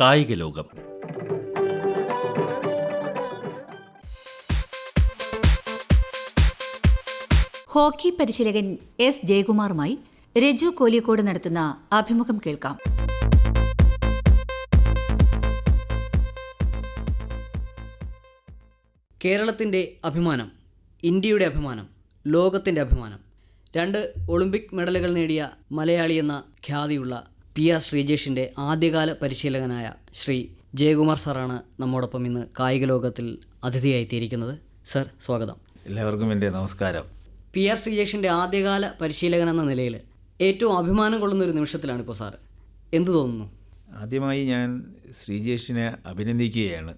കായിക ലോകം. ഹോക്കി പരിശീലകൻ എസ് ജയകുമാറുമായി രജു കോലിക്കോട് നടത്തുന്ന അഭിമുഖം കേൾക്കാം. കേരളത്തിന്റെ അഭിമാനം ഇന്ത്യയുടെ അഭിമാനം ലോകത്തിന്റെ അഭിമാനം. രണ്ട് ഒളിമ്പിക് മെഡലുകൾ നേടിയ മലയാളി എന്ന ഖ്യാതിയുള്ള പി ആർ ശ്രീജേഷിന്റെ ആദ്യകാല പരിശീലകനായ ശ്രീ ജയകുമാർ സാറാണ് നമ്മോടൊപ്പം ഇന്ന് കായിക ലോകത്തിൽ അതിഥിയായി എത്തിയിരിക്കുന്നത് സർ സ്വാഗതം. എല്ലാവർക്കും എന്റെ നമസ്കാരം. പി ആർ ശ്രീജേഷിന്റെ ആദ്യകാല പരിശീലകൻ എന്ന നിലയിൽ ഏറ്റവും അഭിമാനം കൊള്ളുന്ന ഒരു നിമിഷത്തിലാണ് ഇപ്പോൾ സാറ്. എന്തു തോന്നുന്നു? ആദ്യമായി ഞാൻ ശ്രീജേഷിനെ അഭിനന്ദിക്കുകയാണ്.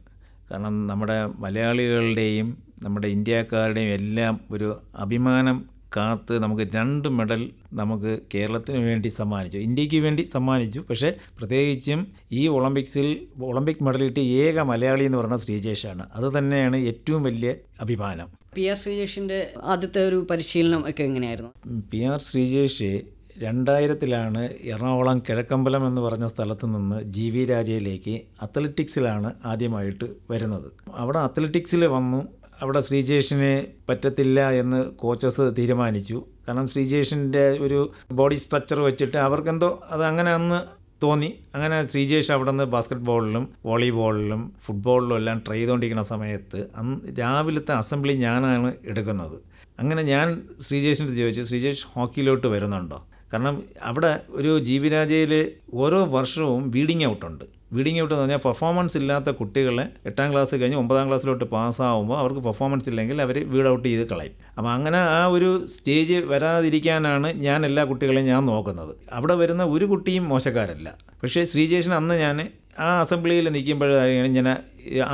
കാരണം നമ്മുടെ മലയാളികളുടെയും നമ്മുടെ ഇന്ത്യക്കാരുടെയും എല്ലാം ഒരു അഭിമാനം കാത്ത് നമുക്ക് രണ്ട് മെഡൽ നമുക്ക് കേരളത്തിന് വേണ്ടി സമ്മാനിച്ചു. ഇന്ത്യയ്ക്ക് വേണ്ടി സമ്മാനിച്ചു. പക്ഷേ പ്രത്യേകിച്ചും ഈ ഒളിമ്പിക്സിൽ ഒളിമ്പിക് മെഡൽ കിട്ടിയ ഏക മലയാളി എന്ന് പറയുന്നത് ശ്രീജേഷാണ് അത് തന്നെയാണ് ഏറ്റവും വലിയ അഭിമാനം. പി ആർ ശ്രീജേഷിന്റെ ആദ്യത്തെ ഒരു പരിശീലനം ഒക്കെ എങ്ങനെയായിരുന്നു? പി ആർ ശ്രീജേഷ് രണ്ടായിരത്തിലാണ് എറണാകുളം കിഴക്കമ്പലം എന്ന് പറഞ്ഞ സ്ഥലത്ത് നിന്ന് ജി വി രാജയിലേക്ക് അത്ലറ്റിക്സിലാണ് ആദ്യമായിട്ട് വരുന്നത്. അവിടെ അത്ലറ്റിക്സിൽ വന്നു. അവിടെ ശ്രീജേഷിനെ പറ്റത്തില്ല എന്ന് കോച്ചസ് തീരുമാനിച്ചു. കാരണം ശ്രീജേഷിന്റെ ഒരു ബോഡി സ്ട്രക്ചർ വെച്ചിട്ട് അവർക്കെന്തോ അത് അങ്ങനെ അന്ന് തോന്നി. അങ്ങനെ ശ്രീജേഷ് അവിടെ നിന്ന് ബാസ്ക്കറ്റ് ബോളിലും വോളിബോളിലും ഫുട്ബോളിലും എല്ലാം ട്രൈ ചെയ്തുകൊണ്ടിരിക്കുന്ന സമയത്ത് അന്ന് രാവിലത്തെ അസംബ്ലി ഞാനാണ് എടുക്കുന്നത്. അങ്ങനെ ഞാൻ ശ്രീജേഷിന്റെ ചോദിച്ചു ശ്രീജേഷ് ഹോക്കിയിലോട്ട് വരുന്നുണ്ടോ? കാരണം അവിടെ ഒരു ജീവിരാജയിൽ ഓരോ വർഷവും വീഡിങ് ഔട്ടുണ്ട് വീഡിങ് ഔട്ട് എന്ന് പറഞ്ഞാൽ പെർഫോമൻസ് ഇല്ലാത്ത കുട്ടികളെ എട്ടാം ക്ലാസ് കഴിഞ്ഞ് ഒമ്പതാം ക്ലാസ്സിലോട്ട് പാസ്സാവുമ്പോൾ അവർക്ക് പെർഫോമൻസ് ഇല്ലെങ്കിൽ അവർ വീഡ് ഔട്ട് ചെയ്ത് കളയും. അപ്പോൾ അങ്ങനെ ആ ഒരു സ്റ്റേജ് വരാതിരിക്കാനാണ് ഞാൻ എല്ലാ കുട്ടികളെയും ഞാൻ നോക്കുന്നത്. അവിടെ വരുന്ന ഒരു കുട്ടിയും മോശക്കാരല്ല. പക്ഷേ ശ്രീജേഷൻ അന്ന് ഞാൻ ആ അസംബ്ലിയിൽ നിൽക്കുമ്പോഴാണ് ഞാൻ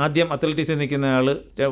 ആദ്യം അത്ലറ്റിക്സിൽ നിൽക്കുന്ന ആൾ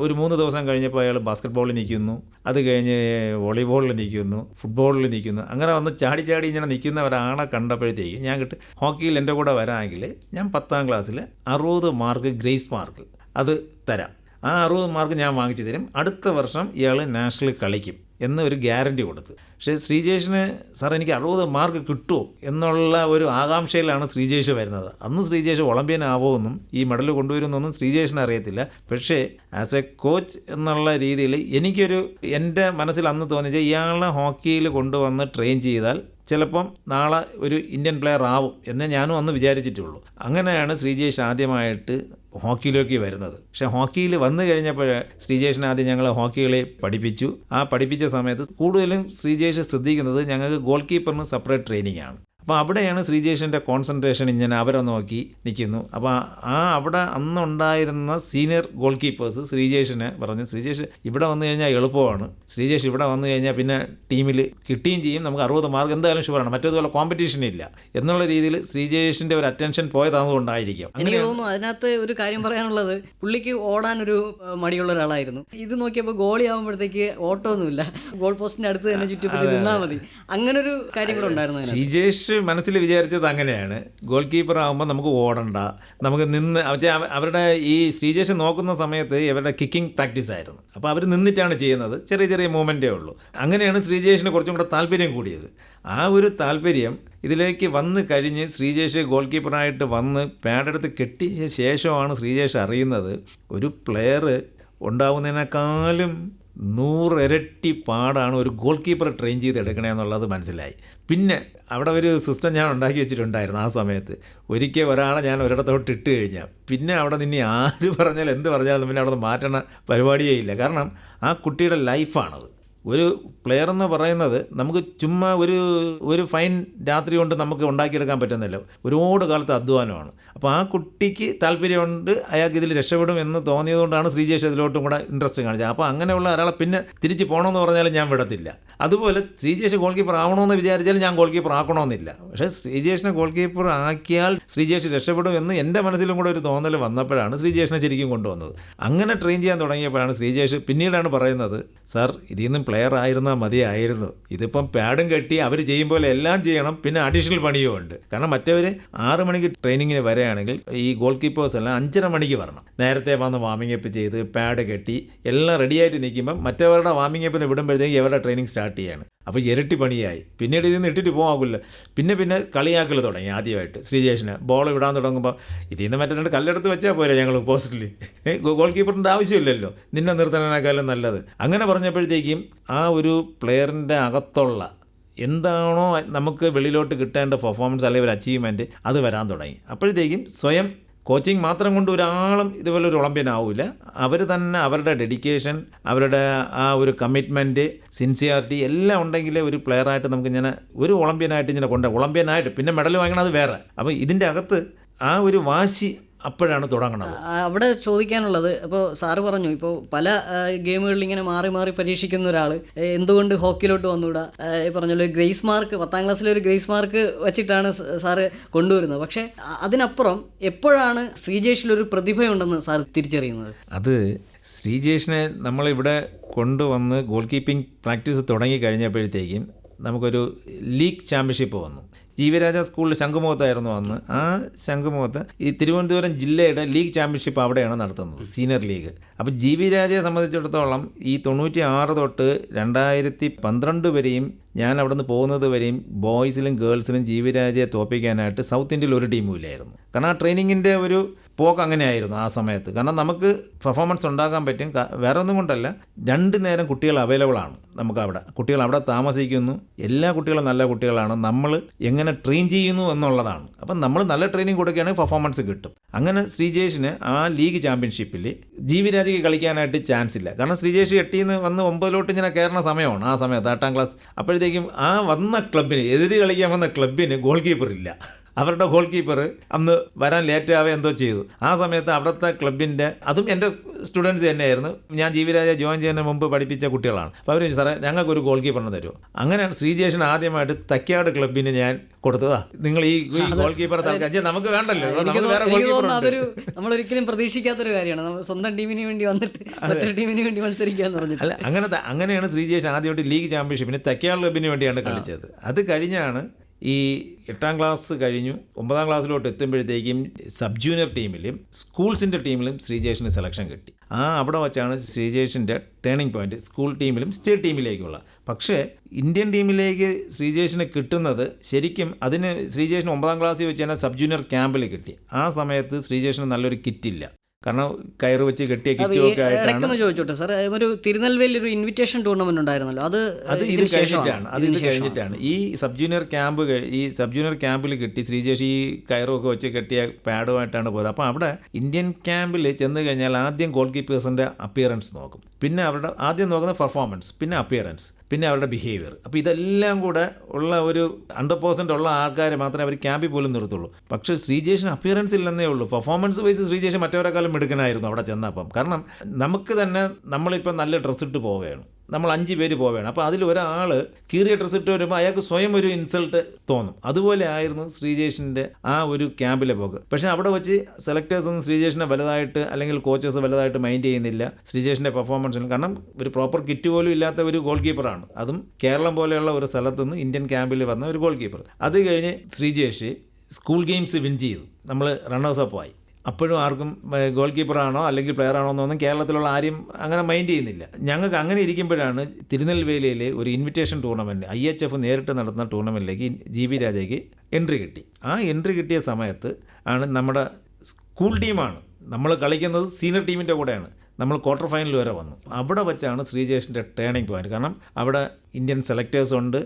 ഒരു മൂന്ന് ദിവസം കഴിഞ്ഞപ്പോൾ അയാൾ ബാസ്ക്കറ്റ്ബോളിൽ നിൽക്കുന്നു. അത് കഴിഞ്ഞ് വോളിബോളിൽ നിൽക്കുന്നു ഫുട്ബോളിൽ നിൽക്കുന്നു. അങ്ങനെ വന്ന് ചാടി ചാടി ഇങ്ങനെ നിൽക്കുന്ന ഒരാളെ കണ്ടപ്പോഴത്തേക്ക് ഞാൻ കിട്ടും ഹോക്കിയിൽ എന്റെ കൂടെ വരാമെങ്കിൽ ഞാൻ പത്താം ക്ലാസ്സിൽ അറുപത് മാർക്ക് ഗ്രേസ് മാർക്ക് അത് തരാം. ആ അറുപത് മാർക്ക് ഞാൻ വാങ്ങിച്ചു തരും. അടുത്ത വർഷം ഇയാൾ നാഷണലിൽ കളിക്കും എന്നൊരു ഒരു ഗ്യാരണ്ടി കൊടുത്ത്. പക്ഷേ ശ്രീജേഷിന് സാർ എനിക്ക് അറുപത് മാർക്ക് കിട്ടുമോ എന്നുള്ള ഒരു ആകാംക്ഷയിലാണ് ശ്രീജേഷ് വരുന്നത്. അന്ന് ശ്രീജേഷ് ഒളിമ്പ്യൻ ആവുമെന്നും ഈ മെഡൽ കൊണ്ടുവരുമെന്നൊന്നും ശ്രീജേഷിന് അറിയത്തില്ല. പക്ഷേ ആസ് എ കോച്ച് എന്നുള്ള രീതിയിൽ എനിക്കൊരു എന്റെ മനസ്സിൽ അന്ന് തോന്നിയത് ഇയാളെ ഹോക്കിയിൽ കൊണ്ടുവന്ന് ട്രെയിൻ ചെയ്താൽ ചിലപ്പം നാളെ ഒരു ഇന്ത്യൻ പ്ലെയർ ആവും എന്നേ ഞാനും അന്ന് വിചാരിച്ചിട്ടുള്ളൂ. അങ്ങനെയാണ് ശ്രീജേഷ് ആദ്യമായിട്ട് ഹോക്കിയിലേക്ക് വരുന്നത്. പക്ഷേ ഹോക്കിയിൽ വന്നു കഴിഞ്ഞപ്പോൾ ശ്രീജേഷൻ ആദ്യം ഞങ്ങൾ ഹോക്കികളെ പഠിപ്പിച്ചു. ആ പഠിപ്പിച്ച സമയത്ത് കൂടുതലും ശ്രീജേഷ് ശ്രദ്ധിക്കുന്നത് ഞങ്ങൾക്ക് ഗോൾ കീപ്പറിന് സെപ്പറേറ്റ് ട്രെയിനിങ് ആണ്. അപ്പോൾ അവിടെയാണ് ശ്രീജേഷിന്റെ കോൺസെൻട്രേഷൻ ഇങ്ങനെ അവരെ നോക്കി നിൽക്കുന്നു. അപ്പോൾ ആ അവിടെ അന്നുണ്ടായിരുന്ന സീനിയർ ഗോൾ കീപ്പേഴ്സ് ശ്രീജേഷിനെ പറഞ്ഞു ശ്രീജേഷ് ഇവിടെ വന്നു കഴിഞ്ഞാൽ എളുപ്പമാണ്. ശ്രീജേഷ് ഇവിടെ വന്നു കഴിഞ്ഞാൽ പിന്നെ ടീമിൽ കിട്ടുകയും ചെയ്യും. നമുക്ക് അറുപത് മാർക്ക് എന്തായാലും ഷുവറാണ് മറ്റേതുപോലെ കോമ്പറ്റീഷൻ ഇല്ല. എന്നുള്ള രീതിയിൽ ശ്രീജേഷിന്റെ ഒരു അറ്റൻഷൻ പോയതാണെന്നുകൊണ്ടായിരിക്കും എനിക്ക് തോന്നുന്നു അതിനകത്ത് ഒരു കാര്യം പറയാനുള്ളത്. പുള്ളിക്ക് ഓടാൻ ഒരു മടിയുള്ള ഒരാളായിരുന്നു. ഇത് നോക്കിയപ്പോൾ ഗോളി ആകുമ്പോഴത്തേക്ക് ഓട്ടമൊന്നുമില്ല. ഗോൾ പോസ്റ്റിന്റെ അടുത്ത് തന്നെ ചുറ്റിപ്പറ്റി നിന്നാൽ മതി. അങ്ങനെ ഒരു കാര്യം കൂടെ ഉണ്ടായിരുന്നു ശ്രീജേഷ് മനസ്സിൽ വിചാരിച്ചത് അങ്ങനെയാണ്. ഗോൾ കീപ്പർ ആകുമ്പോൾ നമുക്ക് ഓടണ്ട. നമുക്ക് നിന്ന് അവ- അവ- അവരുടെ ഈ ശ്രീജേഷ് നോക്കുന്ന സമയത്ത് ഇവരുടെ കിക്കിംഗ് പ്രാക്ടീസ് ആയിരുന്നു. അപ്പോൾ അവർ നിന്നിട്ടാണ് ചെയ്യുന്നത്. ചെറിയ ചെറിയ മൂവ്മെന്റേ ഉള്ളൂ. അങ്ങനെയാണ് ശ്രീജേഷിന് കുറച്ചും കൂടെ താല്പര്യം കൂടിയത്. ആ ഒരു താല്പര്യം ഇതിലേക്ക് വന്ന് കഴിഞ്ഞ് ശ്രീജേഷ് ഗോൾ കീപ്പറായിട്ട് വന്ന് പാടെടുത്ത് കെട്ടിയ ശേഷമാണ് ശ്രീജേഷ് അറിയുന്നത് ഒരു പ്ലെയർ ഉണ്ടാവുന്നതിനേക്കാളും നൂറിരട്ടി പാടാണ് ഒരു ഗോൾ കീപ്പർ ട്രെയിൻ ചെയ്തെടുക്കണേ എന്നുള്ളത് മനസ്സിലായി. പിന്നെ അവിടെ ഒരു സിസ്റ്റം ഞാൻ ഉണ്ടാക്കി വെച്ചിട്ടുണ്ടായിരുന്നു ആ സമയത്ത്. ഒരിക്കൽ ഒരാളെ ഞാൻ ഒരിടത്തോട്ട് ഇട്ട് കഴിഞ്ഞാൽ പിന്നെ അവിടെ നിന്നെ ആര് പറഞ്ഞാലും എന്ത് പറഞ്ഞാലും പിന്നെ അവിടെ മാറ്റണ പരിപാടിയേ ഇല്ല. കാരണം ആ കുട്ടിയുടെ ലൈഫാണത് ഒരു പ്ലെയർ എന്ന് പറയുന്നത് നമുക്ക് ചുമ്മാ ഒരു ഒരു ഫൈൻ രാത്രി കൊണ്ട് നമുക്ക് ഉണ്ടാക്കിയെടുക്കാൻ പറ്റുന്നില്ല. ഒരുപാട് കാലത്ത് അധ്വാനമാണ്. അപ്പോൾ ആ കുട്ടിക്ക് താല്പര്യമുണ്ട് അയാൾക്ക് ഇതിൽ രക്ഷപ്പെടും എന്ന് തോന്നിയതുകൊണ്ടാണ് ശ്രീജേഷ് ഇതിലോട്ടും കൂടെ ഇൻട്രസ്റ്റ് കാണിച്ചത്. അപ്പോൾ അങ്ങനെയുള്ള ഒരാളെ പിന്നെ തിരിച്ച് പോകണമെന്ന് പറഞ്ഞാൽ ഞാൻ വിടത്തില്ല. അതുപോലെ ശ്രീജേഷ് ഗോൾ കീപ്പർ ആവണമെന്ന് വിചാരിച്ചാൽ ഞാൻ ഗോൾ കീപ്പർ ആക്കണമെന്നില്ല പക്ഷേ ശ്രീജേഷിനെ ഗോൾ കീപ്പർ ആക്കിയാൽ ശ്രീജേഷ് രക്ഷപ്പെടും എന്ന് എന്റെ മനസ്സിലും കൂടെ ഒരു തോന്നൽ വന്നപ്പോഴാണ് ശ്രീജേഷിനെ ശരിക്കും കൊണ്ടുവന്നത്. അങ്ങനെ ട്രെയിൻ ചെയ്യാൻ തുടങ്ങിയപ്പോഴാണ് ശ്രീജേഷ് പിന്നീടാണ് പറയുന്നത് സാർ ഇതിൽ നിന്നും പ്ലെയർ ആയിരുന്നാൽ മതിയായിരുന്നു. ഇതിപ്പം പാഡും കെട്ടി അവർ ചെയ്യും പോലെ എല്ലാം ചെയ്യണം. പിന്നെ അഡീഷണൽ പണിയും ഉണ്ട്. കാരണം മറ്റവർ ആറ് മണിക്ക് ട്രെയിനിങ്ങിന് വരികയാണെങ്കിൽ ഈ ഗോൾ കീപ്പേഴ്സ് എല്ലാം അഞ്ചര മണിക്ക് വരണം. നേരത്തെ വന്ന് വാമിംഗ് അപ്പ് ചെയ്ത് പാഡ് കെട്ടി എല്ലാം റെഡിയായിട്ട് നിൽക്കുമ്പം മറ്റവരുടെ വാമിംഗ് അപ്പിന് വിടുമ്പോഴത്തേക്ക് ഇവരുടെ ട്രെയിനിങ് സ്റ്റാർട്ട് ചെയ്യാണ്. അപ്പോൾ ഇരട്ടി പണിയായി. പിന്നീട് ഇതിൽ നിന്ന് ഇട്ടിട്ട് പോകാകില്ല പിന്നെ പിന്നെ കളിയാക്കൽ തുടങ്ങി ആദ്യമായിട്ട്. ശ്രീജേഷിന് ബോൾ വിടാൻ തുടങ്ങുമ്പോൾ ഇതിൽ നിന്ന് മറ്റേ രണ്ട് കല്ലെടുത്ത് വെച്ചാൽ പോരെ ഞങ്ങൾ പോസ്റ്റിൽ ഗോൾ കീപ്പറിന്റെ ആവശ്യമില്ലല്ലോ. നിന്നെ നിർത്തണേക്കാളും നല്ലത്. അങ്ങനെ പറഞ്ഞപ്പോഴത്തേക്കും ആ ഒരു പ്ലെയറിന്റെ അകത്തുള്ള എന്താണോ നമുക്ക് വെളിയിലോട്ട് കിട്ടേണ്ട പെർഫോമൻസ് അല്ലെങ്കിൽ ഒരു അച്ചീവ്മെന്റ് അത് വരാൻ തുടങ്ങി. അപ്പോഴത്തേക്കും സ്വയം കോച്ചിങ് മാത്രം കൊണ്ട് ഒരാളും ഇതുപോലെ ഒരു ഒളിമ്പ്യൻ ആവില്ല അവർ തന്നെ അവരുടെ ഡെഡിക്കേഷൻ അവരുടെ ആ ഒരു കമ്മിറ്റ്മെന്റ് സിൻസിയാരിറ്റി എല്ലാം ഉണ്ടെങ്കിലേ ഒരു പ്ലെയറായിട്ട് നമുക്ക് ഇങ്ങനെ ഒരു ഒളിമ്പ്യനായിട്ട് ഇങ്ങനെ കൊണ്ട് ഒളിമ്പ്യനായിട്ട് പിന്നെ മെഡൽ വാങ്ങണത് വേറെ. അപ്പോൾ ഇതിന്റെ അകത്ത് ആ ഒരു വാശി അപ്പോഴാണ് തുടങ്ങുന്നത് അവിടെ ചോദിക്കാനുള്ളത് ഇപ്പോൾ സാറ് പറഞ്ഞു ഇപ്പോൾ പല ഗെയിമുകളിൽ ഇങ്ങനെ മാറി മാറി പരീക്ഷിക്കുന്ന ഒരാൾ എന്തുകൊണ്ട് ഹോക്കിയിലോട്ട് വന്നുകൂടാ പറഞ്ഞല്ലോ ഒരു ഗ്രേസ് മാർക്ക് പത്താം ക്ലാസ്സിലെ ഒരു ഗ്രേസ് മാർക്ക് വെച്ചിട്ടാണ് സാറ് കൊണ്ടുവരുന്നത്. പക്ഷേ അതിനപ്പുറം എപ്പോഴാണ് ശ്രീജേഷിലൊരു പ്രതിഭയുണ്ടെന്ന് സാർ തിരിച്ചറിയുന്നത്? അത് ശ്രീജേഷിനെ നമ്മളിവിടെ കൊണ്ടുവന്ന് ഗോൾ കീപ്പിംഗ് പ്രാക്ടീസ് തുടങ്ങി കഴിഞ്ഞപ്പോഴത്തേക്കും നമുക്കൊരു ലീഗ് ചാമ്പ്യൻഷിപ്പ് വന്നു. ജീവരാജ സ്കൂളിൽ ശംഖുമുഖത്തായിരുന്നു അന്ന്. ആ ശംഖുമുഖത്ത് ഈ തിരുവനന്തപുരം ജില്ലയുടെ ലീഗ് ചാമ്പ്യൻഷിപ്പ് അവിടെയാണ് നടത്തുന്നത് സീനിയർ ലീഗ്. അപ്പം ജി വി രാജയെ സംബന്ധിച്ചിടത്തോളം ഈ തൊണ്ണൂറ്റി ആറ് തൊട്ട് രണ്ടായിരത്തി പന്ത്രണ്ട് വരെയും ഞാൻ അവിടെ നിന്ന് പോകുന്നത് വരെയും ബോയ്സിലും ഗേൾസിലും ജീവിരാജയെ തോപ്പിക്കാനായിട്ട് സൗത്ത് ഇന്ത്യയിൽ ഒരു ടീമും ഇല്ലായിരുന്നു. കാരണം ആ ട്രെയിനിങ്ങിന്റെ ഒരു പോക്ക് അങ്ങനെയായിരുന്നു ആ സമയത്ത്. കാരണം നമുക്ക് പെർഫോമൻസ് ഉണ്ടാക്കാൻ പറ്റും. വേറെ ഒന്നും കൊണ്ടല്ല. രണ്ട് നേരം കുട്ടികൾ അവൈലബിൾ ആണ് നമുക്ക് അവിടെ. കുട്ടികൾ അവിടെ താമസിക്കുന്നു. എല്ലാ കുട്ടികളും നല്ല കുട്ടികളാണ്. നമ്മൾ എങ്ങനെ ട്രെയിൻ ചെയ്യുന്നു എന്നുള്ളതാണ്. അപ്പം നമ്മൾ നല്ല ട്രെയിനിങ് കൊടുക്കുകയാണെങ്കിൽ പെർഫോമൻസ് കിട്ടും. അങ്ങനെ ശ്രീജേഷിന് ആ ലീഗ് ചാമ്പ്യൻഷിപ്പിൽ ജീവിരാജയ്ക്ക് കളിക്കാനായിട്ട് ചാൻസ് ഇല്ല. കാരണം ശ്രീജേഷ് എട്ടിൽ നിന്ന് വന്ന് ഒമ്പതിലോട്ട് ഇങ്ങനെ കയറുന്ന സമയമാണ് ആ സമയത്ത് എട്ടാം ക്ലാസ് അപ്പോഴത്തേക്കും ആ വന്ന ക്ലബിന് എതിര് കളിക്കാൻ വന്ന ക്ലബിന് ഗോൾ കീപ്പർ ഇല്ല. അവരുടെ ഗോൾ കീപ്പർ അന്ന് വരാൻ ലേറ്റ് ആവുക എന്തോ ചെയ്തു. ആ സമയത്ത് അവിടുത്തെ ക്ലബിന്റെ അതും എന്റെ സ്റ്റുഡൻസ് തന്നെയായിരുന്നു. ഞാൻ ജീവിരാജ ജോയിൻ ചെയ്യുന്നതിന് മുമ്പ് പഠിപ്പിച്ച കുട്ടികളാണ്. അപ്പോൾ അവർ സാറേ ഞങ്ങൾക്ക് ഒരു ഗോൾ കീപ്പറിനെ തരുമോ? അങ്ങനെയാണ് ശ്രീജേഷൻ ആദ്യമായിട്ട് തക്കാട് ക്ലബിന് ഞാൻ കൊടുത്തതാ. നിങ്ങൾ ഈ ഗോൾ കീപ്പറെ തൽക്കാൻ നമുക്ക് വേണ്ടല്ലോ. നമുക്ക് വേറെ ഗോൾ കീപ്പർ അതൊരു നമ്മളൊരിക്കലും പ്രതീക്ഷിക്കാത്തൊരു കാര്യമാണ്. നമ്മൾ സ്വന്തം ടീമിന് വേണ്ടി വന്നിട്ട് മറ്റൊരു ടീമിന് വേണ്ടി മത്സരിക്കാന്ന് പറഞ്ഞിട്ട്. അല്ല അങ്ങനത്തെ അങ്ങനെയാണ് ശ്രീജേഷ് ആദ്യമായിട്ട് ലീഗ് ചാമ്പ്യൻഷിപ്പിന് തക്കാട് ക്ലബിന് വേണ്ടിയാണ് കളിച്ചത്. അത് കഴിഞ്ഞാണ് ഈ എട്ടാം ക്ലാസ് കഴിഞ്ഞു ഒമ്പതാം ക്ലാസ്സിലോട്ട് എത്തുമ്പോഴത്തേക്കും സബ് ജൂനിയർ ടീമിലും സ്കൂൾസിന്റെ ടീമിലും ശ്രീജേഷിന് സെലക്ഷൻ കിട്ടി. ആ അവിടെ വച്ചാണ് ശ്രീജേഷിന്റെ ടേണിംഗ് പോയിന്റ് സ്കൂൾ ടീമിലും സ്റ്റേറ്റ് ടീമിലേക്കുള്ള പക്ഷേ ഇന്ത്യൻ ടീമിലേക്ക് ശ്രീജേഷിന് കിട്ടുന്നത് ശരിക്കും അതിന് ശ്രീജേഷിന് ഒമ്പതാം ക്ലാസ്സിൽ വെച്ച് തന്നെ സബ് ജൂനിയർ ക്യാമ്പിൽ കിട്ടി. ആ സമയത്ത് ശ്രീജേഷിന് നല്ലൊരു കിറ്റില്ല കാരണം കയറ് വെച്ച് കെട്ടിയ കിറ്റുമൊക്കെ ആയിട്ടാണ് ചോദിച്ചോട്ടെ സാർ ഒരു തിരുനെൽവേലി ഒരു ഇൻവിറ്റേഷൻ ടൂർണമെന്റ് ഉണ്ടായിരുന്നല്ലോ അത് അത് ഇത് ഇതിന്? കഴിഞ്ഞിട്ടാണ് അത് ഇത് കഴിഞ്ഞിട്ടാണ്. ഈ സബ് ജൂനിയർ ക്യാമ്പ് ഈ സബ് ജൂനിയർ ക്യാമ്പിൽ കിട്ടി ശ്രീജേഷ് ഈ കയറൊക്കെ വെച്ച് കെട്ടിയ പാഡുമായിട്ടാണ് പോയത്. അപ്പോൾ അവിടെ ഇന്ത്യൻ ക്യാമ്പിൽ ചെന്ന് കഴിഞ്ഞാൽ ആദ്യം ഗോൾ കീപ്പേഴ്സിന്റെ അപ്പിയറൻസ് നോക്കും. പിന്നെ അവരുടെ ആദ്യം നോക്കുന്ന പെർഫോമൻസ് പിന്നെ അപ്പിയറൻസ് പിന്നെ അവരുടെ ബിഹേവിയർ അപ്പോൾ ഇതെല്ലാം കൂടെ ഉള്ള ഒരു ഹൺഡ്രഡ് പേഴ്സന്റ് ഉള്ള ആൾക്കാരെ മാത്രമേ അവർ ക്യാമ്പിൽ പോലും നിർത്തുള്ളൂ. പക്ഷേ ശ്രീജേഷിന് അപ്പിയറൻസ് ഇല്ലെന്നേ ഉള്ളൂ. പെർഫോമൻസ് വൈസ് ശ്രീജേഷ് മറ്റവരെക്കാളും മിടുക്കനായിരുന്നു അവിടെ ചെന്നപ്പം. കാരണം നമുക്ക് തന്നെ നമ്മളിപ്പോൾ നല്ല ഡ്രസ്സ് ഇട്ട് പോവുകയാണ്. നമ്മൾ അഞ്ച് പേര് പോവേണം. അപ്പോൾ അതിൽ ഒരാൾ കീറിയ ഡ്രസ്സ് ഇട്ട് വരുമ്പോൾ അയാൾക്ക് സ്വയം ഒരു ഇൻസൾട്ട് തോന്നും. അതുപോലെ ആയിരുന്നു ശ്രീജേഷിന്റെ ആ ഒരു ക്യാമ്പിലെ പോക്ക്. പക്ഷേ അവിടെ വെച്ച് സെലക്ടേഴ്സ് ഒന്നും ശ്രീജേഷിനെ വലുതായിട്ട് അല്ലെങ്കിൽ കോച്ചേഴ്സ് വലുതായിട്ട് മൈൻഡ് ചെയ്യുന്നില്ല ശ്രീജേഷിന്റെ പെർഫോമൻസിന് കാരണം ഒരു പ്രോപ്പർ കിറ്റ് പോലും ഇല്ലാത്ത ഒരു ഗോൾ കീപ്പറാണ് അതും കേരളം പോലെയുള്ള ഒരു സ്ഥലത്ത് നിന്ന് ഇന്ത്യൻ ക്യാമ്പിൽ വന്ന ഒരു ഗോൾ കീപ്പർ അത് കഴിഞ്ഞ് ശ്രീജേഷ് സ്കൂൾ ഗെയിംസ് വിൻ ചെയ്തു. നമ്മൾ റണ്ണേഴ്സ് അപ്പ് ആയി. അപ്പോഴും ആർക്കും ഗോൾ കീപ്പറാണോ അല്ലെങ്കിൽ പ്ലെയർ ആണോ എന്നൊന്നും കേരളത്തിലുള്ള ആരും അങ്ങനെ മൈൻഡ് ചെയ്യുന്നില്ല. ഞങ്ങൾക്ക് അങ്ങനെ ഇരിക്കുമ്പോഴാണ് തിരുനെൽവേലിയിൽ ഒരു invitation tournament I H F നേരിട്ട് നടത്തുന്ന ടൂർണമെന്റിലേക്ക് ജി വി രാജയ്ക്ക് എൻട്രി കിട്ടി. ആ എൻട്രി കിട്ടിയ സമയത്ത് ആണ് നമ്മുടെ സ്കൂൾ ടീമാണ് നമ്മൾ കളിക്കുന്നത് സീനിയർ ടീമിന്റെ കൂടെയാണ്. നമ്മൾ ക്വാർട്ടർ ഫൈനൽ വരെ വന്നു. അവിടെ വെച്ചാണ് ശ്രീജേഷിന്റെ ടേണിംഗ് പോയിന്റ് കാരണം അവിടെ ഇന്ത്യൻ സെലക്ടേഴ്സ് ഉണ്ട്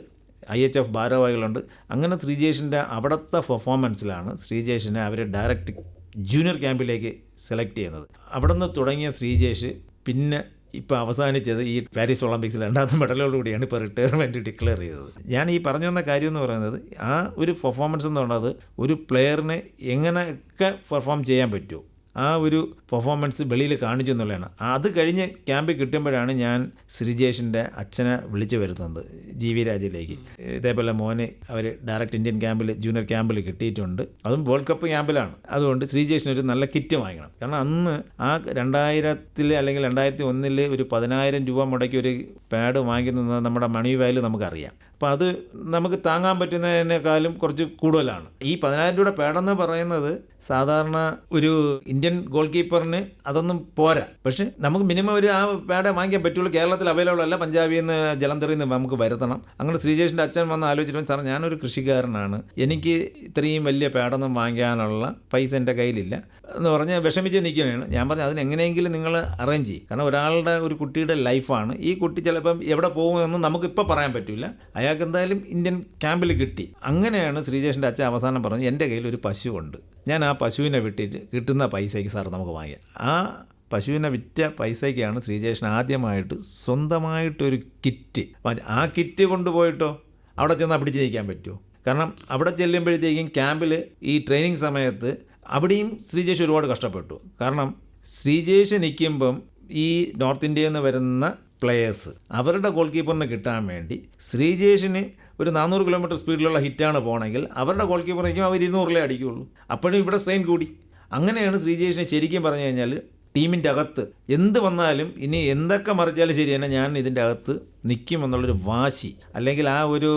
ഐ എച്ച് എഫ് ഭാരവാഹികളുണ്ട്. അങ്ങനെ ശ്രീജേഷിന്റെ അവിടുത്തെ പെർഫോമൻസിലാണ് ശ്രീജേഷിനെ അവർ ഡയറക്റ്റ് ജൂനിയർ ക്യാമ്പിലേക്ക് സെലക്ട് ചെയ്യുന്നത്. അവിടെ നിന്ന് തുടങ്ങിയ ശ്രീജേഷ് പിന്നെ ഇപ്പോൾ അവസാനിച്ചത് ഈ പാരീസ് ഒളിമ്പിക്സിൽ രണ്ടാമത്തെ മെഡലോടുകൂടിയാണ് ഇപ്പോൾ റിട്ടയർമെന്റ് ഡിക്ലെയർ ചെയ്തത്. ഞാൻ ഈ പറഞ്ഞു വന്ന കാര്യം എന്ന് പറയുന്നത് ആ ഒരു പെർഫോമൻസ് എന്ന് പറയുന്നത് ഒരു പ്ലെയറിന് എങ്ങനെയൊക്കെ പെർഫോം ചെയ്യാൻ പറ്റുമോ? ആ ഒരു പെർഫോമൻസ് വെളിയിൽ കാണിച്ചു എന്നുള്ളതാണ്. അത് കഴിഞ്ഞ് ക്യാമ്പിൽ കിട്ടുമ്പോഴാണ് ഞാൻ ശ്രീജേഷിന്റെ അച്ഛനെ വിളിച്ചു വരുത്തുന്നത് ജി വി രാജയിലേക്ക് ഇതേപോലെ മോനെ അവർ ഡയറക്റ്റ് ഇന്ത്യൻ ക്യാമ്പിൽ ജൂനിയർ ക്യാമ്പിൽ കിട്ടിയിട്ടുണ്ട്. അതും വേൾഡ് കപ്പ് ക്യാമ്പിലാണ് അതുകൊണ്ട് ശ്രീജേഷിന് ഒരു നല്ല കിറ്റ് വാങ്ങിക്കണം കാരണം അന്ന് ആ രണ്ടായിരത്തിൽ അല്ലെങ്കിൽ രണ്ടായിരത്തി ഒന്നിൽ ഒരു പതിനായിരം രൂപ മുടക്കി ഒരു പാഡ് വാങ്ങിക്കുന്നത് നമ്മുടെ മണി വാല്യൂ നമുക്കറിയാം. അപ്പോൾ അത് നമുക്ക് താങ്ങാൻ പറ്റുന്നതിനേക്കാളും കുറച്ച് കൂടുതലാണ്. ഈ പതിനായിരം രൂപയുടെ പാഡെന്ന് പറയുന്നത് സാധാരണ ഒരു ഇന്ത്യൻ ഗോൾ കീപ്പറിന് അതൊന്നും പോരാ. പക്ഷെ നമുക്ക് മിനിമം ഒരു ആ പാഡേ വാങ്ങിക്കാൻ പറ്റുള്ളൂ. കേരളത്തിൽ അവൈലബിൾ അല്ല. പഞ്ചാബിൽ നിന്ന് ജലന്ധറിൽ നിന്ന് നമുക്ക് വരുത്തണം. അങ്ങനെ ശ്രീജേഷിന്റെ അച്ഛൻ വന്ന് ആലോചിച്ചിട്ട് സാർ ഞാനൊരു കൃഷിക്കാരനാണ്. എനിക്ക് ഇത്രയും വലിയ പാഡൊന്നും വാങ്ങിക്കാനുള്ള പൈസ എന്റെ കയ്യിലില്ല എന്ന് പറഞ്ഞ് വിഷമിച്ച് നിൽക്കുകയാണ്. ഞാൻ പറഞ്ഞു അതിനെങ്ങനെയെങ്കിലും നിങ്ങൾ അറേഞ്ച് ചെയ്യും. കാരണം ഒരാളുടെ ഒരു കുട്ടിയുടെ ലൈഫാണ് ഈ കുട്ടി ചിലപ്പം എവിടെ പോകുമെന്ന് നമുക്കിപ്പോൾ പറയാൻ പറ്റില്ല. അയാൾക്ക് എന്തായാലും ഇന്ത്യൻ ക്യാമ്പിൽ കിട്ടി. അങ്ങനെയാണ് ശ്രീജേഷിന്റെ അച്ഛൻ അവസാനം പറഞ്ഞു എന്റെ കയ്യിൽ ഒരു പശുവുണ്ട്. ഞാൻ ആ പശുവിനെ വിട്ടിട്ട് കിട്ടുന്ന പൈസയ്ക്ക് സാർ നമുക്ക് വാങ്ങിക്കാം ആ പശുവിനെ വിറ്റ പൈസയ്ക്കാണ് ശ്രീജേഷൻ ആദ്യമായിട്ട് സ്വന്തമായിട്ടൊരു കിറ്റ്. ആ കിറ്റ് കൊണ്ടുപോയിട്ടോ? അവിടെ ചെന്നാൽ പിടിച്ച് നിൽക്കാൻ പറ്റുമോ? കാരണം അവിടെ ചെല്ലുമ്പോഴത്തേക്കും ക്യാമ്പിൽ ഈ ട്രെയിനിങ് സമയത്ത് അവിടെയും ശ്രീജേഷ് ഒരുപാട് കഷ്ടപ്പെട്ടു. കാരണം ശ്രീജേഷ് നിൽക്കുമ്പം ഈ നോർത്ത് ഇന്ത്യയിൽ നിന്ന് വരുന്ന പ്ലെയേഴ്സ് അവരുടെ ഗോൾ കീപ്പറിന് കിട്ടാൻ വേണ്ടി ശ്രീജേഷിന് ഒരു നാനൂറ് കിലോമീറ്റർ സ്പീഡിലുള്ള ഹിറ്റാണ് പോകണമെങ്കിൽ അവരുടെ ഗോൾ കീപ്പറേക്കും അവർ ഇരുന്നൂറിലേ അടിക്കുകയുള്ളൂ. അപ്പോഴും ഇവിടെ സ്ട്രെയിൻ കൂടി. അങ്ങനെയാണ് ശ്രീജേഷിനെ ശരിക്കും പറഞ്ഞു കഴിഞ്ഞാൽ ടീമിന്റെ അകത്ത് എന്ത് വന്നാലും ഇനി എന്തൊക്കെ മറിച്ചാലും ശരി തന്നെ ഞാൻ ഇതിന്റെ അകത്ത് നിൽക്കുമെന്നുള്ളൊരു വാശി അല്ലെങ്കിൽ ആ ഒരു